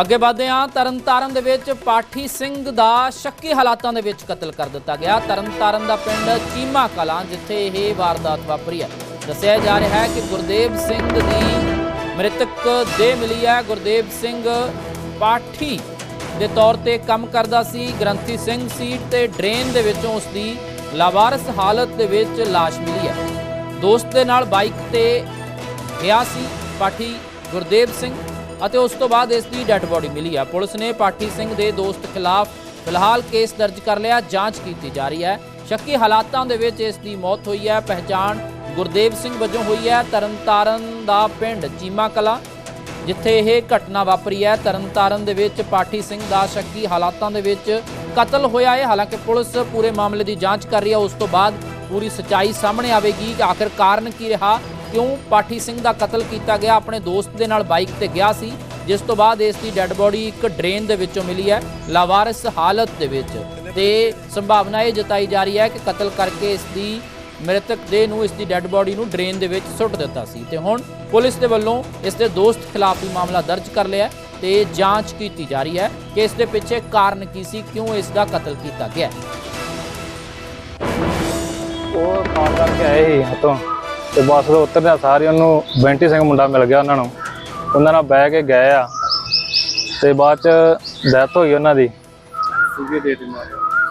ਅੱਗੇ ਵਧਦੇ ਹਾਂ। ਤਰਨਤਾਰਨ ਦੇ ਵਿੱਚ ਪਾਠੀ ਸਿੰਘ ਦਾ ਸ਼ੱਕੀ ਹਾਲਾਤਾਂ ਦੇ ਵਿੱਚ ਕਤਲ ਕਰ ਦਿੱਤਾ ਗਿਆ। ਤਰਨਤਾਰਨ ਦਾ ਪਿੰਡ ਚੀਮਾ ਕਲਾਂ, ਜਿੱਥੇ ਇਹ ਵਾਰਦਾਤ ਵਾਪਰੀ ਹੈ। ਦੱਸਿਆ ਜਾ ਰਿਹਾ ਹੈ ਕਿ ਗੁਰਦੇਵ ਸਿੰਘ ਦੀ ਮ੍ਰਿਤਕ ਦੇਹ ਮਿਲੀ ਹੈ। ਗੁਰਦੇਵ ਸਿੰਘ ਪਾਠੀ ਦੇ ਤੌਰ ਤੇ ਕੰਮ ਕਰਦਾ ਸੀ। ਗ੍ਰੰਥੀ ਸਿੰਘ ਸੀਟ ਤੇ ਡਰੇਨ ਦੇ ਵਿੱਚੋਂ ਉਸ ਦੀ ਲਾਵਾਰਸ ਹਾਲਤ ਦੇ ਵਿੱਚ ਲਾਸ਼ ਮਿਲੀ ਹੈ। ਦੋਸਤ ਦੇ ਨਾਲ ਬਾਈਕ ਤੇ ਗਿਆ ਸੀ ਪਾਠੀ ਗੁਰਦੇਵ ਸਿੰਘ ਅਤੇ ਉਸ ਤੋਂ ਬਾਅਦ ਇਸ ਦੀ ਡੈੱਡ ਬੋਡੀ ਮਿਲੀ ਹੈ। ਪੁਲਿਸ ਨੇ ਪਾਠੀ ਸਿੰਘ ਦੇ ਦੋਸਤ ਖਿਲਾਫ ਫਿਲਹਾਲ ਕੇਸ ਦਰਜ ਕਰ ਲਿਆ। ਜਾਂਚ ਕੀਤੀ ਜਾ ਰਹੀ ਹੈ। ਸ਼ੱਕੀ ਹਾਲਾਤਾਂ ਦੇ ਵਿੱਚ ਇਸ ਦੀ ਮੌਤ ਹੋਈ ਹੈ। ਪਹਿਚਾਣ ਗੁਰਦੇਵ ਸਿੰਘ ਵਜੋਂ ਹੋਈ ਹੈ ਤਰਨਤਾਰਨ ਦਾ ਪਿੰਡ ਚੀਮਾ ਕਲਾ ਜਿੱਥੇ ਇਹ ਘਟਨਾ ਵਾਪਰੀ ਹੈ। ਤਰਨਤਾਰਨ ਦੇ ਵਿੱਚ ਪਾਠੀ ਸਿੰਘ ਦਾ ਸ਼ੱਕੀ ਹਾਲਾਤਾਂ ਦੇ ਵਿੱਚ ਕਤਲ ਹੋਇਆ ਹੈ। ਹਾਲਾਂਕਿ ਪੁਲਿਸ ਪੂਰੇ ਮਾਮਲੇ ਦੀ ਜਾਂਚ ਕਰ ਰਹੀ ਹੈ। ਉਸ ਤੋਂ ਬਾਅਦ ਪੂਰੀ ਸਚਾਈ ਸਾਹਮਣੇ ਆਵੇਗੀ ਕਿ ਆਖਿਰ ਕਾਰਨ ਕੀ ਰਿਹਾ, ਕਿਉਂ ਪਾਠੀ ਸਿੰਘ ਦਾ ਕਤਲ ਕੀਤਾ ਗਿਆ। ਆਪਣੇ ਦੋਸਤ ਦੇ ਨਾਲ ਬਾਈਕ ਤੇ ਗਿਆ ਸੀ, ਜਿਸ ਤੋਂ ਬਾਅਦ ਇਸ ਦੀ ਡੈੱਡ ਬੋਡੀ ਇੱਕ ਡਰੇਨ ਦੇ ਵਿੱਚੋਂ ਮਿਲੀ ਹੈ, ਲਾਵਾਰਸ ਹਾਲਤ ਦੇ ਵਿੱਚ। ਤੇ ਸੰਭਾਵਨਾ ਇਹ ਜਤਾਈ ਜਾ ਰਹੀ ਹੈ ਕਿ ਕਤਲ ਕਰਕੇ ਇਸ ਦੀ ਮ੍ਰਿਤਕ ਦੇਹ ਨੂੰ ਇਸ ਦੀ ਡੈੱਡ ਬੋਡੀ ਨੂੰ ਡਰੇਨ ਦੇ ਵਿੱਚ ਸੁੱਟ ਦਿੱਤਾ ਸੀ ਤੇ ਹੁਣ ਪੁਲਿਸ ਦੇ ਵੱਲੋਂ ਇਸ ਦੇ ਦੋਸਤ ਖਿਲਾਫ ਵੀ ਮਾਮਲਾ ਦਰਜ ਕਰ ਲਿਆ ਤੇ ਜਾਂਚ ਕੀਤੀ ਜਾ ਰਹੀ ਹੈ ਕਿ ਇਸ ਦੇ ਪਿੱਛੇ ਕਾਰਨ ਕੀ ਸੀ ਕਿਉਂ ਇਸ ਦਾ ਕਤਲ ਕੀਤਾ ਗਿਆ। ਉਹ ਕਾਲ ਕਰਕੇ ਆਏ ਸੀ ਹਤੋਂ ਤੇ ਬੱਸ ਤੋਂ ਉਤਰਦਿਆਂ ਸਾਰੇ ਉਹਨੂੰ ਬੈਂਟੀ ਸਿੰਘ ਮੁੰਡਾ ਮਿਲ ਗਿਆ ਉਹਨਾਂ ਨੂੰ। ਉਹਨਾਂ ਨਾਲ ਬਹਿ ਕੇ ਗਏ ਆ ਤੇ ਬਾਅਦ ਚ ਡੈਥ ਹੋ ਗਈ ਉਹਨਾਂ ਦੀ।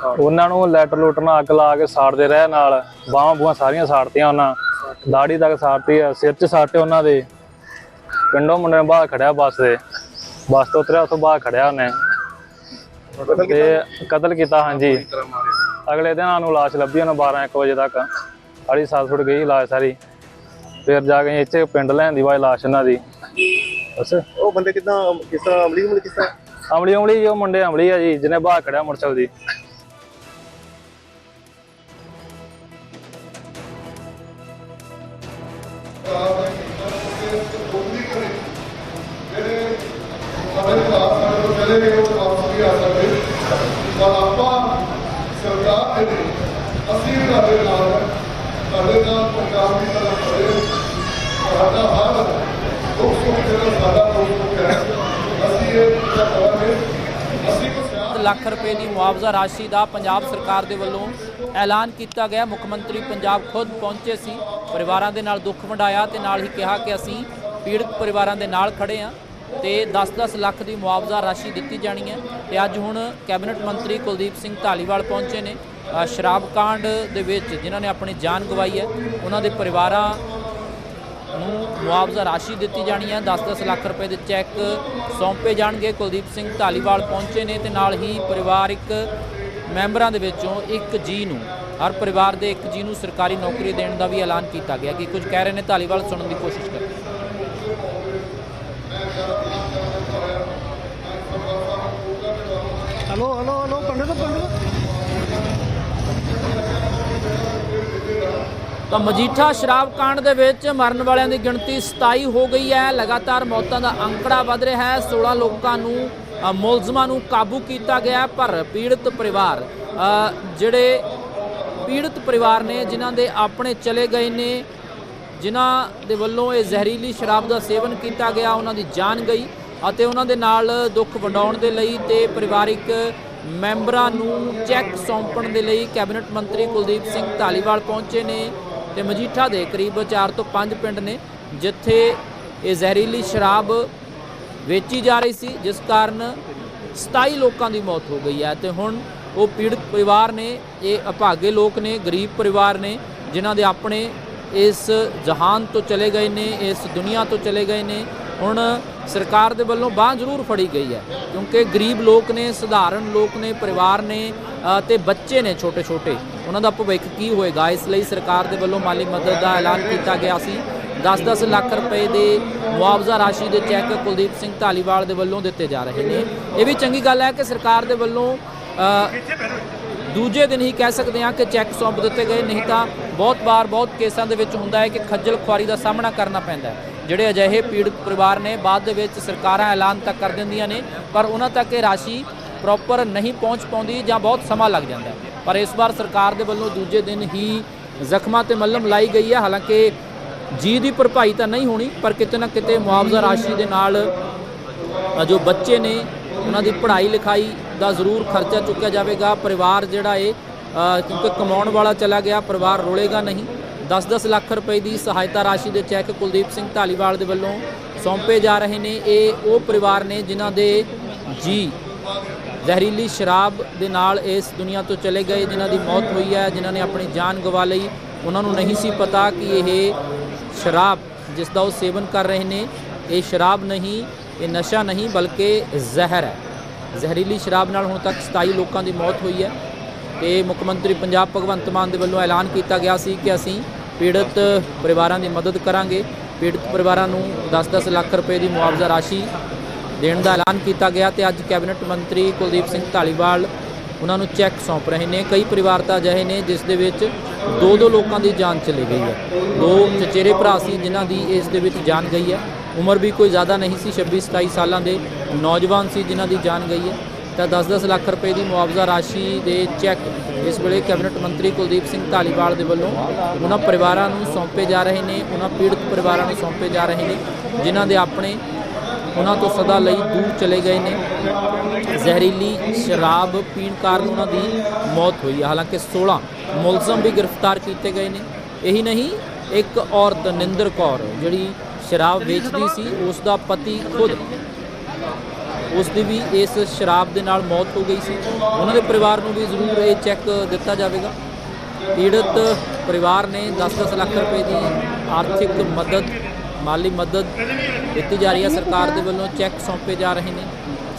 ਉਹਨਾਂ ਨੂੰ ਲੈਟਰ ਲੂਟਰ ਨਾਲ ਅੱਗ ਲਾ ਕੇ ਸਾੜਦੇ ਰਹੇ ਨਾਲ। ਬਾਹਾਂ ਬੂਹਾਂ ਸਾਰੀਆਂ ਸਾੜਤੀਆਂ ਉਹਨਾਂ। ਦਾੜੀ ਤੱਕ ਸਾੜਤੀ ਆ ਸਿਰ 'ਚ ਸਾਟੇ ਉਹਨਾਂ ਦੇ। ਪਿੰਡੋਂ ਮੁੰਡੇ ਨੇ ਬਾਹਰ ਖੜਿਆ ਬੱਸ ਦੇ। ਬੱਸ ਤੋਂ ਉਤਰਿਆ ਉੱਥੋਂ ਬਾਹਰ ਖੜਿਆ ਉਹਨੇ। ਤੇ ਕਤਲ ਕੀਤਾ ਹਾਂਜੀ। ਅਗਲੇ ਦਿਨ ਸਾਨੂੰ ਲਾਸ਼ ਲੱਭੀ ਉਹਨੂੰ 12 1 ਵਜੇ ਤੱਕ। ਅੜੀ ਸਾਲ ਸੁੱਟ ਗਈ ਲਾਸ਼ ਸਾਰੀ। ਫਿਰ ਜਾ ਕੇ ਇੱਥੇ ਪਿੰਡ ਲੈਣ ਦੀ ਵਾਜ ਲਾਸ਼ ਉਹਨਾਂ ਦੀ। ਬਸ। ਉਹ ਬੰਦੇ ਕਿਦਾਂ ਕਿਸ ਤਰ੍ਹਾਂ ਅਮਲੀ ਉਮਲੀ ਕਿਸ ਤਰ੍ਹਾਂ? ਅਮਲੀ ਉਮਲੀ ਜੋ ਮੁੰਡੇ ਅਮਲੀ ਆ ਜੀ ਜਿਹਨੇ ਬਾਹਰ ਖੜਿਆ ਮੋਟਰਸਾਈਕਲ ਦੀ। ਪੰਜਾਬ ਸਰਕਾਰ ਦੇ ਵੱਲੋਂ ਐਲਾਨ ਕੀਤਾ ਗਿਆ। ਮੁੱਖ ਮੰਤਰੀ ਪੰਜਾਬ ਖੁਦ ਪਹੁੰਚੇ ਸੀ, ਪਰਿਵਾਰਾਂ ਦੇ ਨਾਲ ਦੁੱਖ ਵੰਡਾਇਆ ਤੇ ਨਾਲ ਹੀ ਕਿਹਾ ਕਿ ਅਸੀਂ ਪੀੜਤ ਪਰਿਵਾਰਾਂ ਦੇ ਨਾਲ ਖੜੇ ਹਾਂ ਤੇ 10-10 ਲੱਖ ਦੀ ਮੁਆਵਜ਼ਾ ਰਾਸ਼ੀ ਦਿੱਤੀ ਜਾਣੀ ਹੈ ਤੇ ਅੱਜ ਹੁਣ ਕੈਬਨਿਟ ਮੰਤਰੀ ਕੁਲਦੀਪ ਸਿੰਘ ਧਾਲੀਵਾਲ ਪਹੁੰਚੇ ਨੇ। ਸ਼ਰਾਬ ਕਾਂਡ ਦੇ ਵਿੱਚ ਜਿਨ੍ਹਾਂ ਨੇ ਆਪਣੀ ਜਾਨ ਗਵਾਈ ਹੈ, ਉਹਨਾਂ ਦੇ ਪਰਿਵਾਰਾਂ ਨੂੰ ਮੁਆਵਜ਼ਾ ਰਾਸ਼ੀ ਦਿੱਤੀ ਜਾਣੀ ਹੈ। 10-10 ਲੱਖ ਰੁਪਏ ਦੇ ਚੈੱਕ ਸੌਂਪੇ ਜਾਣਗੇ। ਕੁਲਦੀਪ ਸਿੰਘ ਢਾਲੀਵਾਲ ਪਹੁੰਚੇ ਨੇ ਤੇ ਨਾਲ ਹੀ ਪਰਿਵਾਰਿਕ ਮੈਂਬਰਾਂ ਦੇ ਵਿੱਚੋਂ ਇੱਕ ਜੀ ਨੂੰ ਹਰ ਪਰਿਵਾਰ ਦੇ ਇੱਕ ਜੀ ਨੂੰ ਸਰਕਾਰੀ ਨੌਕਰੀ ਦੇਣ ਦਾ ਵੀ ਐਲਾਨ ਕੀਤਾ ਗਿਆ ਕਿ ਕੁਝ ਕਹਿ ਰਹੇ ਨੇ ਢਾਲੀਵਾਲ ਸੁਣਨ ਦੀ ਕੋਸ਼ਿਸ਼ ਕਰ। Hello hello hello Pandit Pandit. ਤਾਂ ਮਜੀਠਾ ਸ਼ਰਾਬ ਕਾਂਡ ਦੇ ਵਿੱਚ ਮਰਨ ਵਾਲਿਆਂ ਦੀ ਗਿਣਤੀ 27 ਹੋ ਗਈ ਹੈ ਲਗਾਤਾਰ ਮੌਤਾਂ ਦਾ ਅੰਕੜਾ ਵਧ ਰਿਹਾ ਹੈ 16 ਲੋਕਾਂ ਨੂੰ ਮੁਲਜ਼ਮਾਂ ਨੂੰ ਕਾਬੂ ਕੀਤਾ ਗਿਆ ਪਰ ਪੀੜਤ ਪਰਿਵਾਰ ਜਿਹੜੇ ਪੀੜਤ ਪਰਿਵਾਰ ਨੇ, ਜਿਨ੍ਹਾਂ ਦੇ ਆਪਣੇ ਚਲੇ ਗਏ ਨੇ, ਜਿਨ੍ਹਾਂ ਦੇ ਵੱਲੋਂ ਇਹ ਜ਼ਹਿਰੀਲੀ ਸ਼ਰਾਬ ਦਾ ਸੇਵਨ ਕੀਤਾ ਗਿਆ, ਉਹਨਾਂ ਦੀ ਜਾਨ ਗਈ ਅਤੇ ਉਹਨਾਂ ਦੇ ਨਾਲ ਦੁੱਖ ਵੰਡਾਉਣ ਦੇ ਲਈ ਤੇ ਪਰਿਵਾਰਿਕ ਮੈਂਬਰਾਂ ਨੂੰ ਚੈੱਕ ਸੌਂਪਣ ਦੇ ਲਈ ਕੈਬਨਿਟ ਮੰਤਰੀ ਕੁਲਦੀਪ ਸਿੰਘ ਧਾਲੀਵਾਲ ਪਹੁੰਚੇ ਨੇ ਤੇ ਮਜੀਠਾ ਦੇ ਕਰੀਬ 4 ਤੋਂ 5 ਪਿੰਡ ਨੇ, ਜਿੱਥੇ ਇਹ ਜ਼ਹਿਰੀਲੀ ਸ਼ਰਾਬ ਵੇਚੀ ਜਾ ਰਹੀ ਸੀ ਜਿਸ ਕਾਰਨ 27 ਲੋਕਾਂ ਦੀ ਮੌਤ ਹੋ ਗਈ ਹੈ ਤੇ ਹੁਣ ਉਹ ਪੀੜਤ ਪਰਿਵਾਰ ਨੇ ਇਹ ਅਭਾਗੇ ਲੋਕ ਨੇ ਗਰੀਬ ਪਰਿਵਾਰ ਨੇ ਜਿਨ੍ਹਾਂ ਦੇ ਆਪਣੇ ਇਸ ਜਹਾਨ ਤੋਂ ਚਲੇ ਗਏ ਨੇ ਇਸ ਦੁਨੀਆ ਤੋਂ ਚਲੇ ਗਏ ਨੇ ਹੁਣ ਸਰਕਾਰ ਦੇ ਵੱਲੋਂ ਬਾਹ ਜ਼ਰੂਰ ਫੜੀ ਗਈ ਹੈ ਕਿਉਂਕਿ ਗਰੀਬ ਲੋਕ ਨੇ ਸਧਾਰਨ ਲੋਕ ਨੇ ਪਰਿਵਾਰ ਨੇ ਅ, ਤੇ ਬੱਚੇ ਨੇ ਛੋਟੇ ਛੋਟੇ ਉਹਨਾਂ ਦਾ ਭਵਿੱਖ ਕੀ ਹੋਏਗਾ? ਇਸ ਲਈ ਸਰਕਾਰ ਦੇ ਵੱਲੋਂ ਮਾਲੀ ਮਦਦ ਦਾ ਐਲਾਨ ਕੀਤਾ ਗਿਆ ਸੀ। 10-10 ਲੱਖ ਰੁਪਏ ਦੇ ਮੁਆਵਜ਼ਾ ਰਾਸ਼ੀ ਦੇ ਚੈੱਕ ਕੁਲਦੀਪ ਸਿੰਘ ਢਾਲੀਵਾਲ ਦੇ ਵੱਲੋਂ ਦਿੱਤੇ ਜਾ ਰਹੇ ਨੇ। ਇਹ ਵੀ ਚੰਗੀ ਗੱਲ ਹੈ ਕਿ ਸਰਕਾਰ ਦੇ ਵੱਲੋਂ ਦੂਜੇ ਦਿਨ ਹੀ ਕਹਿ ਸਕਦੇ ਹਾਂ ਕਿ ਚੈੱਕ ਸੌਂਪ ਦਿੱਤੇ ਗਏ, ਨਹੀਂ ਤਾਂ ਬਹੁਤ ਵਾਰ ਬਹੁਤ ਕੇਸਾਂ ਦੇ ਵਿੱਚ ਹੁੰਦਾ ਹੈ ਕਿ ਖੱਜਲ ਖੁਆਰੀ ਦਾ ਸਾਹਮਣਾ ਕਰਨਾ ਪੈਂਦਾ ਹੈ। ਜਿਹੜੇ ਅਜਿਹੇ ਪੀੜਤ ਪਰਿਵਾਰ ਨੇ, ਬਾਅਦ ਦੇ ਵਿੱਚ ਸਰਕਾਰਾਂ ਐਲਾਨ ਤੱਕ ਕਰ ਦਿੰਦੀਆਂ ਨੇ, ਪਰ ਉਹਨਾਂ ਤੱਕ ਇਹ ਰਾਸ਼ੀ ਪ੍ਰੋਪਰ ਨਹੀਂ ਪਹੁੰਚ ਪਾਉਂਦੀ ਜਾਂ ਬਹੁਤ ਸਮਾਂ ਲੱਗ ਜਾਂਦਾ ਪਰ ਇਸ ਵਾਰ ਸਰਕਾਰ ਦੇ ਵੱਲੋਂ ਦੂਜੇ ਦਿਨ ਹੀ ਜ਼ਖਮਾਂ ਤੇ ਮੱਲਮ ਲਾਈ ਗਈ ਹੈ। ਹਾਲਾਂਕਿ ਜੀ ਦੀ ਭਰਪਾਈ ਤਾਂ ਨਹੀਂ ਹੋਣੀ, ਪਰ ਕਿਤੇ ਨਾ ਕਿਤੇ ਮੁਆਵਜ਼ਾ ਰਾਸ਼ੀ ਦੇ ਨਾਲ ਜੋ ਬੱਚੇ ਨੇ, ਉਹਨਾਂ ਦੀ ਪੜ੍ਹਾਈ ਲਿਖਾਈ ਦਾ ਜ਼ਰੂਰ ਖਰਚਾ ਚੁੱਕਿਆ ਜਾਵੇਗਾ। ਪਰਿਵਾਰ ਜਿਹੜਾ ਏ ਕਿਉਂਕਿ ਕਮਾਉਣ ਵਾਲਾ ਚਲਾ ਗਿਆ, ਪਰਿਵਾਰ ਰੋਲੇਗਾ ਨਹੀਂ। 10-10 ਲੱਖ ਰੁਪਏ ਦੀ ਸਹਾਇਤਾ ਰਾਸ਼ੀ ਦੇ ਚੈੱਕ ਕੁਲਦੀਪ ਸਿੰਘ ਢਾਲੀਵਾਲ ਦੇ ਵੱਲੋਂ ਸੌਂਪੇ ਜਾ ਰਹੇ ਨੇ। ਇਹ ਉਹ ਪਰਿਵਾਰ ਨੇ ਜਿਨ੍ਹਾਂ ਦੇ ਜੀ ਜ਼ਹਿਰੀਲੀ ਸ਼ਰਾਬ ਦੇ ਨਾਲ ਇਸ ਦੁਨੀਆ ਤੋਂ ਚਲੇ ਗਏ, ਜਿਨ੍ਹਾਂ ਦੀ ਮੌਤ ਹੋਈ ਹੈ, ਜਿਨ੍ਹਾਂ ਨੇ ਆਪਣੀ ਜਾਨ ਗਵਾ ਲਈ। ਉਹਨਾਂ ਨੂੰ ਨਹੀਂ ਸੀ ਪਤਾ ਕਿ ਇਹ ਸ਼ਰਾਬ ਜਿਸ ਦਾ ਉਹ ਸੇਵਨ ਕਰ ਰਹੇ ਨੇ, ਇਹ ਸ਼ਰਾਬ ਨਹੀਂ, ਇਹ ਨਸ਼ਾ ਨਹੀਂ, ਬਲਕਿ ਜ਼ਹਿਰ ਹੈ। ਜ਼ਹਿਰੀਲੀ ਸ਼ਰਾਬ ਨਾਲ ਹੁਣ ਤੱਕ 27 ਲੋਕਾਂ ਦੀ ਮੌਤ ਹੋਈ ਹੈ। ਤੇ ਮੁੱਖ ਮੰਤਰੀ ਪੰਜਾਬ ਭਗਵੰਤ ਮਾਨ ਦੇ ਵੱਲੋਂ ਐਲਾਨ ਕੀਤਾ ਗਿਆ ਸੀ ਕਿ ਅਸੀਂ ਪੀੜਤ ਪਰਿਵਾਰਾਂ ਦੀ ਮਦਦ ਕਰਾਂਗੇ। ਪੀੜਤ ਪਰਿਵਾਰਾਂ ਨੂੰ 10-10 ਲੱਖ ਰੁਪਏ ਦੀ ਮੁਆਵਜ਼ਾ ਰਾਸ਼ੀ ਦੇਣ ਦਾ ਐਲਾਨ ਕੀਤਾ ਗਿਆ ਤੇ ਅੱਜ ਕੈਬਨਿਟ ਮੰਤਰੀ ਕੁਲਦੀਪ ਸਿੰਘ ਢਾਲੀਵਾਲ ਉਹਨਾਂ ਨੂੰ ਚੈੱਕ ਸੌਂਪ ਰਹੇ ਨੇ। ਕਈ ਪਰਿਵਾਰ ਤਾਂ ਅਜਿਹੇ ਨੇ ਜਿਸ ਦੇ ਵਿੱਚ ਦੋ ਦੋ ਲੋਕਾਂ ਦੀ ਜਾਨ ਚਲੀ ਗਈ ਹੈ। ਦੋ ਚਚੇਰੇ ਭਰਾ ਸੀ ਜਿਨ੍ਹਾਂ ਦੀ ਇਸ ਦੇ ਵਿੱਚ ਜਾਨ ਗਈ ਹੈ। ਉਮਰ ਵੀ ਕੋਈ ਜ਼ਿਆਦਾ ਨਹੀਂ ਸੀ 26 27 ਸਾਲਾਂ ਦੇ ਨੌਜਵਾਨ ਸੀ ਜਿਨ੍ਹਾਂ ਦੀ ਜਾਨ ਗਈ ਹੈ। ਤਾਂ 10-10 ਲੱਖ ਰੁਪਏ ਦੀ ਮੁਆਵਜ਼ਾ ਰਾਸ਼ੀ ਦੇ ਚੈੱਕ ਇਸ ਵੇਲੇ ਕੈਬਨਿਟ ਮੰਤਰੀ ਕੁਲਦੀਪ ਸਿੰਘ ਧਾਲੀਵਾਲ ਦੇ ਵੱਲੋਂ ਉਹਨਾਂ ਪਰਿਵਾਰਾਂ ਨੂੰ ਸੌਂਪੇ ਜਾ ਰਹੇ ਨੇ, ਉਹਨਾਂ ਪੀੜਤ ਪਰਿਵਾਰਾਂ ਨੂੰ ਸੌਂਪੇ ਜਾ ਰਹੇ ਨੇ, ਜਿਨ੍ਹਾਂ ਦੇ ਆਪਣੇ ਉਹਨਾਂ ਤੋਂ ਸਦਾ ਲਈ ਦੂਰ ਚਲੇ ਗਏ ਨੇ। ਜ਼ਹਿਰੀਲੀ ਸ਼ਰਾਬ ਪੀਣ ਕਾਰਨ ਉਹਨਾਂ ਦੀ ਮੌਤ ਹੋਈ। ਹੈ ਹਾਲਾਂਕਿ 16 ਮੁਲਜ਼ਮ ਵੀ ਗ੍ਰਿਫਤਾਰ ਕੀਤੇ ਗਏ ਨੇ। ਇਹੀ ਨਹੀਂ, ਇੱਕ ਔਰਤ ਨਿੰਦਰ ਕੌਰ ਜਿਹੜੀ ਸ਼ਰਾਬ ਵੇਚਦੀ ਸੀ ਉਸ ਦਾ ਪਤੀ ਖੁਦ ਉਸ ਦੀ ਵੀ ਇਸ ਸ਼ਰਾਬ ਦੇ ਨਾਲ ਮੌਤ ਹੋ ਗਈ ਸੀ। ਉਹਨਾਂ ਦੇ ਪਰਿਵਾਰ ਨੂੰ ਵੀ ਜ਼ਰੂਰ ਇਹ ਚੈੱਕ ਦਿੱਤਾ ਜਾਵੇਗਾ। ਪੀੜਤ ਪਰਿਵਾਰ ਨੇ 10-10 ਲੱਖ ਰੁਪਏ ਦੀ ਆਰਥਿਕ ਮਦਦ, ਮਾਲੀ ਮਦਦ ਦਿੱਤੀ ਜਾ ਰਹੀ ਹੈ। ਸਰਕਾਰ ਦੇ ਵੱਲੋਂ ਚੈੱਕ ਸੌਂਪੇ ਜਾ ਰਹੇ ਨੇ।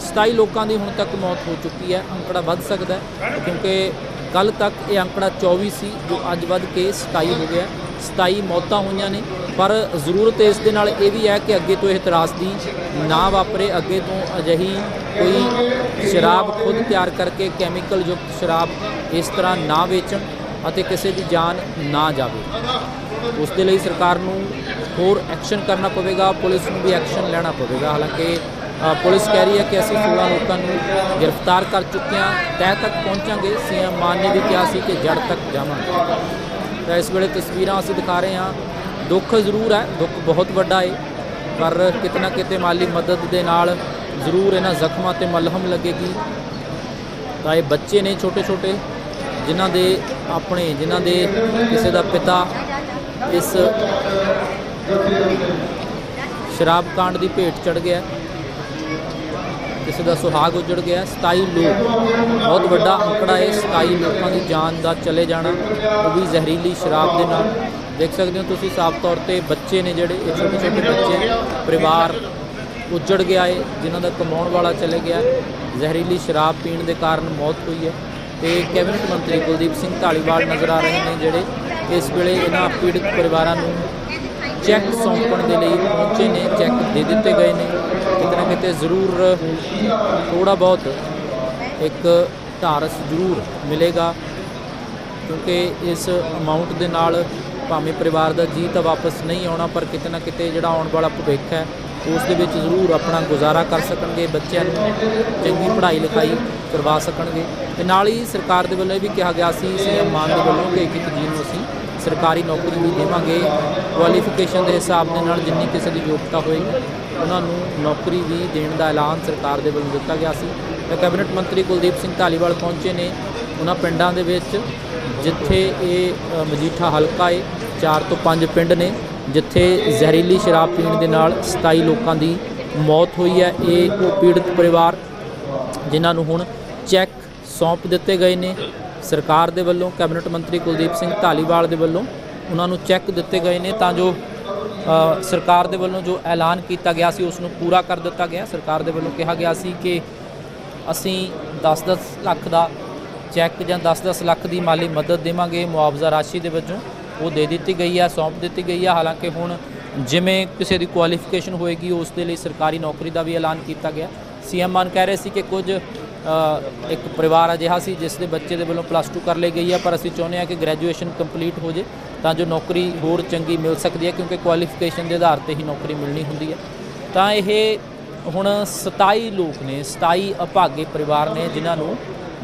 27 ਲੋਕਾਂ ਦੀ ਹੁਣ ਤੱਕ ਮੌਤ ਹੋ ਚੁੱਕੀ ਹੈ। ਅੰਕੜਾ ਵੱਧ ਸਕਦਾ ਕਿਉਂਕਿ ਕੱਲ ਤੱਕ ਇਹ ਅੰਕੜਾ 24 ਸੀ, ਜੋ ਅੱਜ ਵੱਧ ਕੇ 27 ਹੋ ਗਿਆ। 27 ਮੌਤਾਂ ਹੋਈਆਂ ਨੇ। ਪਰ ਜ਼ਰੂਰਤ ਇਸ ਦੇ ਨਾਲ ਇਹ ਵੀ ਹੈ ਕਿ ਅੱਗੇ ਤੋਂ ਇਹ ਤਰਾਸਦੀ ਨਾ ਵਾਪਰੇ। ਅੱਗੇ ਤੋਂ ਅਜਿਹੀ ਕੋਈ ਸ਼ਰਾਬ ਖੁਦ ਤਿਆਰ ਕਰਕੇ ਕੈਮੀਕਲ ਯੁਕਤ ਸ਼ਰਾਬ ਇਸ ਤਰ੍ਹਾਂ ਨਾ ਵੇਚਣ ਅਤੇ ਕਿਸੇ ਦੀ ਜਾਨ ਨਾ ਜਾਵੇ। ਉਸ ਦੇ ਲਈ ਸਰਕਾਰ ਨੂੰ ਹੋਰ ਐਕਸ਼ਨ ਕਰਨਾ ਪਵੇਗਾ, ਪੁਲਿਸ ਨੂੰ ਵੀ ਐਕਸ਼ਨ ਲੈਣਾ ਪਵੇਗਾ। ਹਾਲਾਂਕਿ ਪੁਲਿਸ ਕਹਿ ਰਹੀ ਹੈ ਕਿ ਅਸੀਂ 16 ਲੋਕਾਂ ਨੂੰ ਗ੍ਰਿਫਤਾਰ ਕਰ ਚੁੱਕੇ ਹਾਂ। ਤਹਿ ਤੱਕ ਪਹੁੰਚਾਂਗੇ, ਸੀਐਮ ਮਾਨ ਨੇ ਵੀ ਕਿਹਾ ਸੀ ਕਿ ਜੜ ਤੱਕ ਜਾਵਾਂਗੇ। ਤਾਂ ਇਸ ਵੇਲੇ ਤਸਵੀਰਾਂ ਅਸੀਂ ਦਿਖਾ ਰਹੇ ਹਾਂ। ਦੁੱਖ ਜ਼ਰੂਰ ਹੈ, ਦੁੱਖ ਬਹੁਤ ਵੱਡਾ ਹੈ ਪਰ ਕਿਤੇ ਨਾ ਕਿਤੇ ਮਾਲੀ ਮਦਦ ਦੇ ਨਾਲ ਜ਼ਰੂਰ ਇਹਨਾਂ ਜ਼ਖਮਾਂ ਤੇ ਮਲਹਮ ਲੱਗੇਗੀ। ਤਾਂ ਇਹ ਬੱਚੇ ਨੇ ਛੋਟੇ ਛੋਟੇ ਜਿਨ੍ਹਾਂ ਦੇ ਆਪਣੇ, ਜਿਨ੍ਹਾਂ ਦੇ ਕਿਸੇ ਦਾ ਪਿਤਾ ਇਸ ਸ਼ਰਾਬ ਕਾਂਡ ਦੀ ਭੇਟ ਚੜ ਗਿਆ। ਕਿਸੇ ਦਾ ਸੁਹਾਗ ਉਜੜ ਗਿਆ। 27 ਲੋਕ। ਬਹੁਤ ਵੱਡਾ ਅੰਕੜਾ ਹੈ 27 ਲੋਕਾਂ ਦੀ ਜਾਨ ਦਾ ਚਲੇ ਜਾਣਾ। ਉਹ ਵੀ ਜ਼ਹਿਰੀਲੀ ਸ਼ਰਾਬ ਦੇ ਨਾਲ। ਦੇਖ ਸਕਦੇ ਹੋ ਤੁਸੀਂ ਸਾਫ਼ ਤੌਰ ਤੇ ਬੱਚੇ ਨੇ ਜਿਹੜੇ ਇਹ ਛੋਟੇ ਛੋਟੇ ਬੱਚੇ ਪਰਿਵਾਰ ਉਜੜ ਗਿਆ ਹੈ ਜਿਨ੍ਹਾਂ ਦਾ ਕਮਾਉਣ ਵਾਲਾ ਚਲੇ ਗਿਆ। ਜ਼ਹਿਰੀਲੀ ਸ਼ਰਾਬ ਪੀਣ ਦੇ ਕਾਰਨ ਮੌਤ ਹੋਈ ਹੈ। ਤੇ ਕੈਬਨਿਟ ਮੰਤਰੀ ਕੁਲਦੀਪ ਸਿੰਘ ਢਾਲੀਵਾਲ ਨਜ਼ਰ ਆ ਰਹੇ ਨੇ ਜਿਹੜੇ ਇਸ ਵੇਲੇ ਇਹਨਾਂ ਪੀੜਤ ਪਰਿਵਾਰਾਂ ਨੂੰ ਚੈੱਕ ਸੌਂਪਣ ਦੇ ਲਈ ਪਹੁੰਚੇ ਨੇ, ਚੈੱਕ ਦੇ ਦਿੱਤੇ ਗਏ ਨੇ। ਕਿਤੇ ਨਾ ਕਿਤੇ ਜ਼ਰੂਰ ਥੋੜਾ ਬਹੁਤ ਇੱਕ ਢਾਰਸ ਜ਼ਰੂਰ ਮਿਲੇਗਾ, ਕਿਉਂਕਿ ਇਸ ਅਮਾਉਂਟ ਦੇ ਨਾਲ ਭਾਵੇਂ ਪਰਿਵਾਰ ਦਾ ਜੀ ਤਾਂ ਵਾਪਸ ਨਹੀਂ ਆਉਣਾ, ਪਰ ਕਿਤੇ ਨਾ ਕਿਤੇ ਜਿਹੜਾ ਆਉਣ ਵਾਲਾ ਭਵਿੱਖ ਹੈ ਉਸ ਦੇ ਵਿੱਚ ਜ਼ਰੂਰ ਆਪਣਾ ਗੁਜ਼ਾਰਾ ਕਰ ਸਕਣਗੇ, ਬੱਚਿਆਂ ਨੂੰ ਚੰਗੀ ਪੜ੍ਹਾਈ ਲਿਖਾਈ ਕਰਵਾ ਸਕਣਗੇ। ਤੇ ਨਾਲ ਹੀ ਸਰਕਾਰ ਦੇ ਵੱਲੋਂ ਇਹ ਵੀ ਕਿਹਾ ਗਿਆ ਸੀ, ਸੀਐਮ ਮਾਨ ਦੇ ਵੱਲੋਂ ਕਿ ਇੱਕ ਇੱਕ ਜੀ ਨੂੰ ਅਸੀਂ ਸਰਕਾਰੀ ਨੌਕਰੀ ਵੀ ਦੇਵਾਂਗੇ। ਕੁਆਲੀਫਿਕੇਸ਼ਨ ਦੇ ਹਿਸਾਬ ਦੇ ਨਾਲ ਜਿੰਨੀ ਕਿਸੇ ਦੀ ਯੋਗਤਾ ਹੋਏਗੀ, ਉਹਨਾਂ ਨੂੰ ਨੌਕਰੀ ਵੀ ਦੇਣ ਦਾ ਐਲਾਨ ਸਰਕਾਰ ਦੇ ਵੱਲੋਂ ਦਿੱਤਾ ਗਿਆ ਸੀ। ਤਾਂ ਕੈਬਨਿਟ ਮੰਤਰੀ ਕੁਲਦੀਪ ਸਿੰਘ ਧਾਲੀਵਾਲ ਪਹੁੰਚੇ ਨੇ। ਉਹਨਾਂ ਪਿੰਡਾਂ ਦੇ ਵਿੱਚ ਜਿੱਥੇ ਇਹ ਮਜੀਠਾ ਹਲਕਾ ਏ 4 ਤੋਂ 5 ਪਿੰਡ ਨੇ। ਜਿੱਥੇ ਜ਼ਹਿਰੀਲੀ ਸ਼ਰਾਬ ਪੀਣ ਦੇ ਨਾਲ 27 ਲੋਕਾਂ ਦੀ ਮੌਤ ਹੋਈ ਹੈ। ਇਹ ਉਹ ਪੀੜਤ ਪਰਿਵਾਰ ਜਿਨ੍ਹਾਂ ਨੂੰ ਹੁਣ ਚੈੱਕ ਸੌਂਪ ਦਿੱਤੇ ਗਏ ਨੇ। ਸਰਕਾਰ ਦੇ ਵੱਲੋਂ, ਕੈਬਨਿਟ ਮੰਤਰੀ ਕੁਲਦੀਪ ਸਿੰਘ ਧਾਲੀਵਾਲ ਦੇ ਵੱਲੋਂ ਉਹਨਾਂ ਨੂੰ ਚੈੱਕ ਦਿੱਤੇ ਗਏ ਨੇ ਤਾਂ ਜੋ ਸਰਕਾਰ ਦੇ ਵੱਲੋਂ ਜੋ ਐਲਾਨ ਕੀਤਾ ਗਿਆ ਸੀ, ਉਸ ਨੂੰ ਪੂਰਾ ਕਰ ਦਿੱਤਾ ਗਿਆ। ਸਰਕਾਰ ਦੇ ਵੱਲੋਂ ਕਿਹਾ ਗਿਆ ਸੀ ਕਿ ਅਸੀਂ 10-10 ਲੱਖ ਦਾ ਚੈੱਕ ਜਾਂ 10-10 ਲੱਖ ਦੀ ਮਾਲੀ ਮਦਦ ਦੇਵਾਂਗੇ। ਮੁਆਵਜ਼ਾ ਰਾਸ਼ੀ ਦੇ ਵਜੋਂ ਉਹ ਦੇ ਦਿੱਤੀ ਗਈ ਆ, ਸੌਂਪ ਦਿੱਤੀ ਗਈ ਆ। ਹਾਲਾਂਕਿ ਹੁਣ ਜਿਵੇਂ ਕਿਸੇ ਦੀ ਕੁਆਲੀਫਿਕੇਸ਼ਨ ਹੋਏਗੀ, ਉਸ ਦੇ ਲਈ ਸਰਕਾਰੀ ਨੌਕਰੀ ਦਾ ਵੀ ਐਲਾਨ ਕੀਤਾ ਗਿਆ। ਸੀਐਮ ਮਾਨ ਕਹਿ ਰਹੇ ਸੀ ਕਿ ਕੁਝ ਇੱਕ ਪਰਿਵਾਰ ਅਜਿਹਾ ਸੀ ਜਿਸ ਦੇ ਬੱਚੇ ਦੇ ਵੱਲੋਂ ਪਲੱਸ 2 ਕਰ ਲਈ ਗਈ ਹੈ ਪਰ ਅਸੀਂ ਚਾਹੁੰਦੇ ਹਾਂ ਕਿ ਗ੍ਰੈਜੂਏਸ਼ਨ ਕੰਪਲੀਟ ਹੋ ਜੇ, ਤਾਂ ਜੋ ਨੌਕਰੀ ਹੋਰ ਚੰਗੀ ਮਿਲ ਸਕਦੀ ਹੈ, ਕਿਉਂਕਿ ਕੁਆਲੀਫਿਕੇਸ਼ਨ ਦੇ ਆਧਾਰ ਤੇ ਹੀ ਨੌਕਰੀ ਮਿਲਣੀ ਹੁੰਦੀ ਹੈ। ਤਾਂ ਇਹ ਹੁਣ 27 ਲੋਕ ਨੇ 27 ਅਭਾਗੇ ਪਰਿਵਾਰ ਨੇ, ਜਿਨ੍ਹਾਂ ਨੂੰ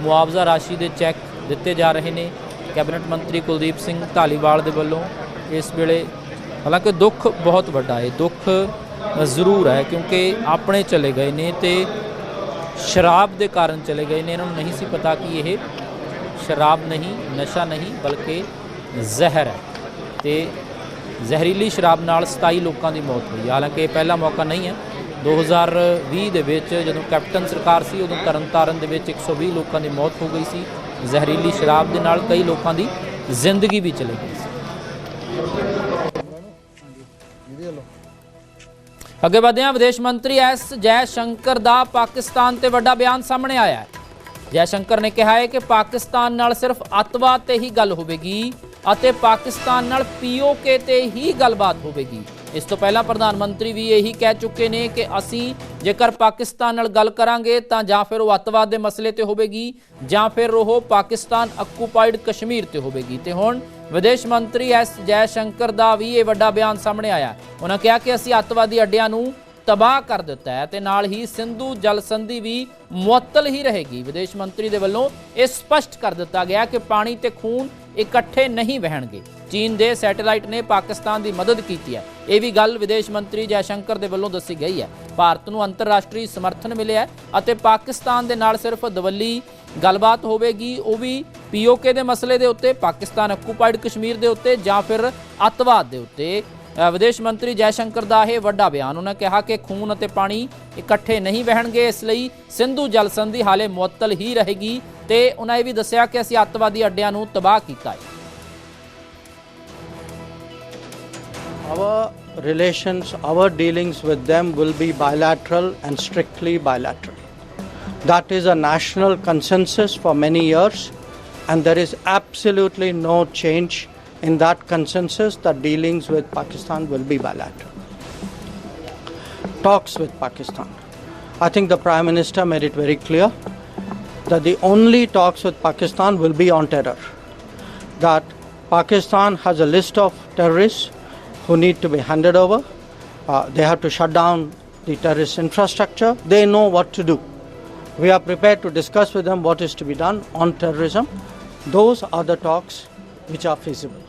ਮੁਆਵਜ਼ਾ ਰਾਸ਼ੀ ਦੇ ਚੈੱਕ ਦਿੱਤੇ ਜਾ ਰਹੇ ਨੇ। ਕੈਬਨਿਟ ਮੰਤਰੀ ਕੁਲਦੀਪ ਸਿੰਘ ਧਾਲੀਵਾਲ ਦੇ ਵੱਲੋਂ ਇਸ ਵੇਲੇ ਹਾਲਾਂਕਿ ਦੁੱਖ ਬਹੁਤ ਵੱਡਾ ਹੈ। ਦੁੱਖ ਜ਼ਰੂਰ ਹੈ ਕਿਉਂਕਿ ਆਪਣੇ ਚਲੇ ਗਏ ਨੇ ਤੇ ਸ਼ਰਾਬ ਦੇ ਕਾਰਨ ਚਲੇ ਗਏ ਨੇ। ਇਹਨਾਂ ਨੂੰ ਨਹੀਂ ਸੀ ਪਤਾ ਕਿ ਇਹ ਸ਼ਰਾਬ ਨਹੀਂ, ਨਸ਼ਾ ਨਹੀਂ, ਬਲਕਿ ਜ਼ਹਿਰ ਹੈ। ਤੇ ਜ਼ਹਿਰੀਲੀ ਸ਼ਰਾਬ ਨਾਲ 27 ਲੋਕਾਂ ਦੀ ਮੌਤ ਹੋਈ। ਹੈ। ਹਾਲਾਂਕਿ ਇਹ ਪਹਿਲਾ ਮੌਕਾ ਨਹੀਂ ਹੈ। 2020 ਦੇ ਵਿੱਚ ਜਦੋਂ ਕੈਪਟਨ ਸਰਕਾਰ ਸੀ, ਉਦੋਂ ਤਰਨਤਾਰਨ ਦੇ ਵਿੱਚ 120 ਲੋਕਾਂ ਦੀ ਮੌਤ ਹੋ ਗਈ ਸੀ। ਜ਼ਹਿਰੀਲੀ ਸ਼ਰਾਬ ਦੇ ਨਾਲ ਕਈ ਲੋਕਾਂ ਦੀ ਜ਼ਿੰਦਗੀ ਵੀ ਚਲੀ ਗਈ ਸੀ। ਅੱਗੇ ਵਧਦੇ ਵਿਦੇਸ਼ ਮੰਤਰੀ ਐਸ ਜੈ ਸ਼ੰਕਰ ਦਾ ਪਾਕਿਸਤਾਨ ਤੇ ਵੱਡਾ ਬਿਆਨ ਸਾਹਮਣੇ ਆਇਆ ਹੈ। ਜੈ ਸ਼ੰਕਰ ਨੇ ਕਿਹਾ ਹੈ ਕਿ ਪਾਕਿਸਤਾਨ ਨਾਲ ਸਿਰਫ ਅੱਤਵਾਦ ਤੇ ਹੀ ਗੱਲ ਹੋਵੇਗੀ ਅਤੇ ਪਾਕਿਸਤਾਨ ਨਾਲ ਪੀਓਕੇ ਤੇ ਹੀ ਗੱਲਬਾਤ ਹੋਵੇਗੀ। ਇਸ ਤੋਂ ਪਹਿਲਾਂ ਪ੍ਰਧਾਨ ਮੰਤਰੀ ਵੀ ਇਹੀ ਕਹਿ ਚੁੱਕੇ ਨੇ ਕਿ ਅਸੀਂ ਜੇਕਰ ਪਾਕਿਸਤਾਨ ਨਾਲ ਗੱਲ ਕਰਾਂਗੇ ਤਾਂ ਜਾਂ ਫਿਰ ਉਹ ਅੱਤਵਾਦ ਦੇ ਮਸਲੇ ਤੇ ਹੋਵੇਗੀ, ਜਾਂ ਫਿਰ ਉਹ ਪਾਕਿਸਤਾਨ ਆਕੂਪਾਈਡ ਕਸ਼ਮੀਰ ਤੇ ਹੋਵੇਗੀ। ਤੇ ਹੁਣ ਵਿਦੇਸ਼ ਮੰਤਰੀ ਐਸ ਜੈ ਸ਼ੰਕਰ ਦਾ ਵੀ ਇਹ ਵੱਡਾ ਬਿਆਨ ਸਾਹਮਣੇ ਆਇਆ। ਉਹਨਾਂ ਕਿਹਾ ਕਿ ਅਸੀਂ ਅੱਤਵਾਦੀ ਅੱਡਿਆਂ ਨੂੰ ਤਬਾਹ ਕਰ ਦਿੱਤਾ ਹੈ ਤੇ ਨਾਲ ਹੀ ਸਿੰਧੂ ਜਲ ਸੰਧੀ ਵੀ ਮੁਅੱਤਲ ਹੀ ਰਹੇਗੀ। ਵਿਦੇਸ਼ ਮੰਤਰੀ ਦੇ ਵੱਲੋਂ ਇਹ ਸਪਸ਼ਟ ਕਰ ਦਿੱਤਾ ਗਿਆ ਕਿ ਪਾਣੀ ਤੇ ਖੂਨ ਇਕੱਠੇ ਨਹੀਂ ਵਹਿਣਗੇ। ਚੀਨ ਦੇ ਸੈਟੇਲਾਈਟ ਨੇ ਪਾਕਿਸਤਾਨ ਦੀ ਮਦਦ ਕੀਤੀ ਹੈ। ਇਹ ਵੀ ਗੱਲ ਵਿਦੇਸ਼ ਮੰਤਰੀ ਜੈਸ਼ੰਕਰ ਦੇ ਵੱਲੋਂ ਦੱਸੀ ਗਈ ਹੈ। ਭਾਰਤ ਨੂੰ ਅੰਤਰਰਾਸ਼ਟਰੀ ਸਮਰਥਨ ਮਿਲਿਆ ਅਤੇ ਪਾਕਿਸਤਾਨ ਦੇ ਨਾਲ ਸਿਰਫ ਦਵੱਲੀ ਗੱਲਬਾਤ ਹੋਵੇਗੀ, ਉਹ ਵੀ ਪੀਓਕੇ ਦੇ ਮਸਲੇ ਦੇ ਉੱਤੇ, ਪਾਕਿਸਤਾਨ ਅਕੂਪਾਈਡ ਕਸ਼ਮੀਰ ਦੇ ਉੱਤੇ ਜਾਂ ਫਿਰ ਅੱਤਵਾਦ ਦੇ ਉੱਤੇ। ਵਿਦੇਸ਼ ਮੰਤਰੀ ਜੈਸ਼ੰਕਰ ਦਾ ਇਹ ਵੱਡਾ ਬਿਆਨ, ਉਹਨਾਂ ਕਿਹਾ ਕਿ ਖੂਨ ਅਤੇ ਪਾਣੀ ਇਕੱਠੇ ਨਹੀਂ ਵਹਿਣਗੇ, ਇਸ ਲਈ ਸਿੰਧੂ ਜਲ ਸੰਧੀ ਹਾਲੇ ਮੁਅੱਤਲ ਹੀ ਰਹੇਗੀ ਤੇ ਉਹਨਾਂ ਇਹ ਵੀ ਦੱਸਿਆ ਕਿ ਅਸੀਂ ਅੱਤਵਾਦੀ ਅੱਡਿਆਂ ਨੂੰ ਤਬਾਹ ਕੀਤਾ ਹੈ। Our relations, our dealings with them will be bilateral and strictly bilateral. That is a national consensus for many years, and there is absolutely no change in that consensus that dealings with Pakistan will be bilateral. Talks with Pakistan. I think the Prime Minister made it very clear that the only talks with Pakistan will be on terror. That Pakistan has a list of terrorists who need to be handed over. Uh, they have to shut down the terrorist infrastructure. They know what to do. We are prepared to discuss with them what is to be done on terrorism. Those are the talks which are feasible.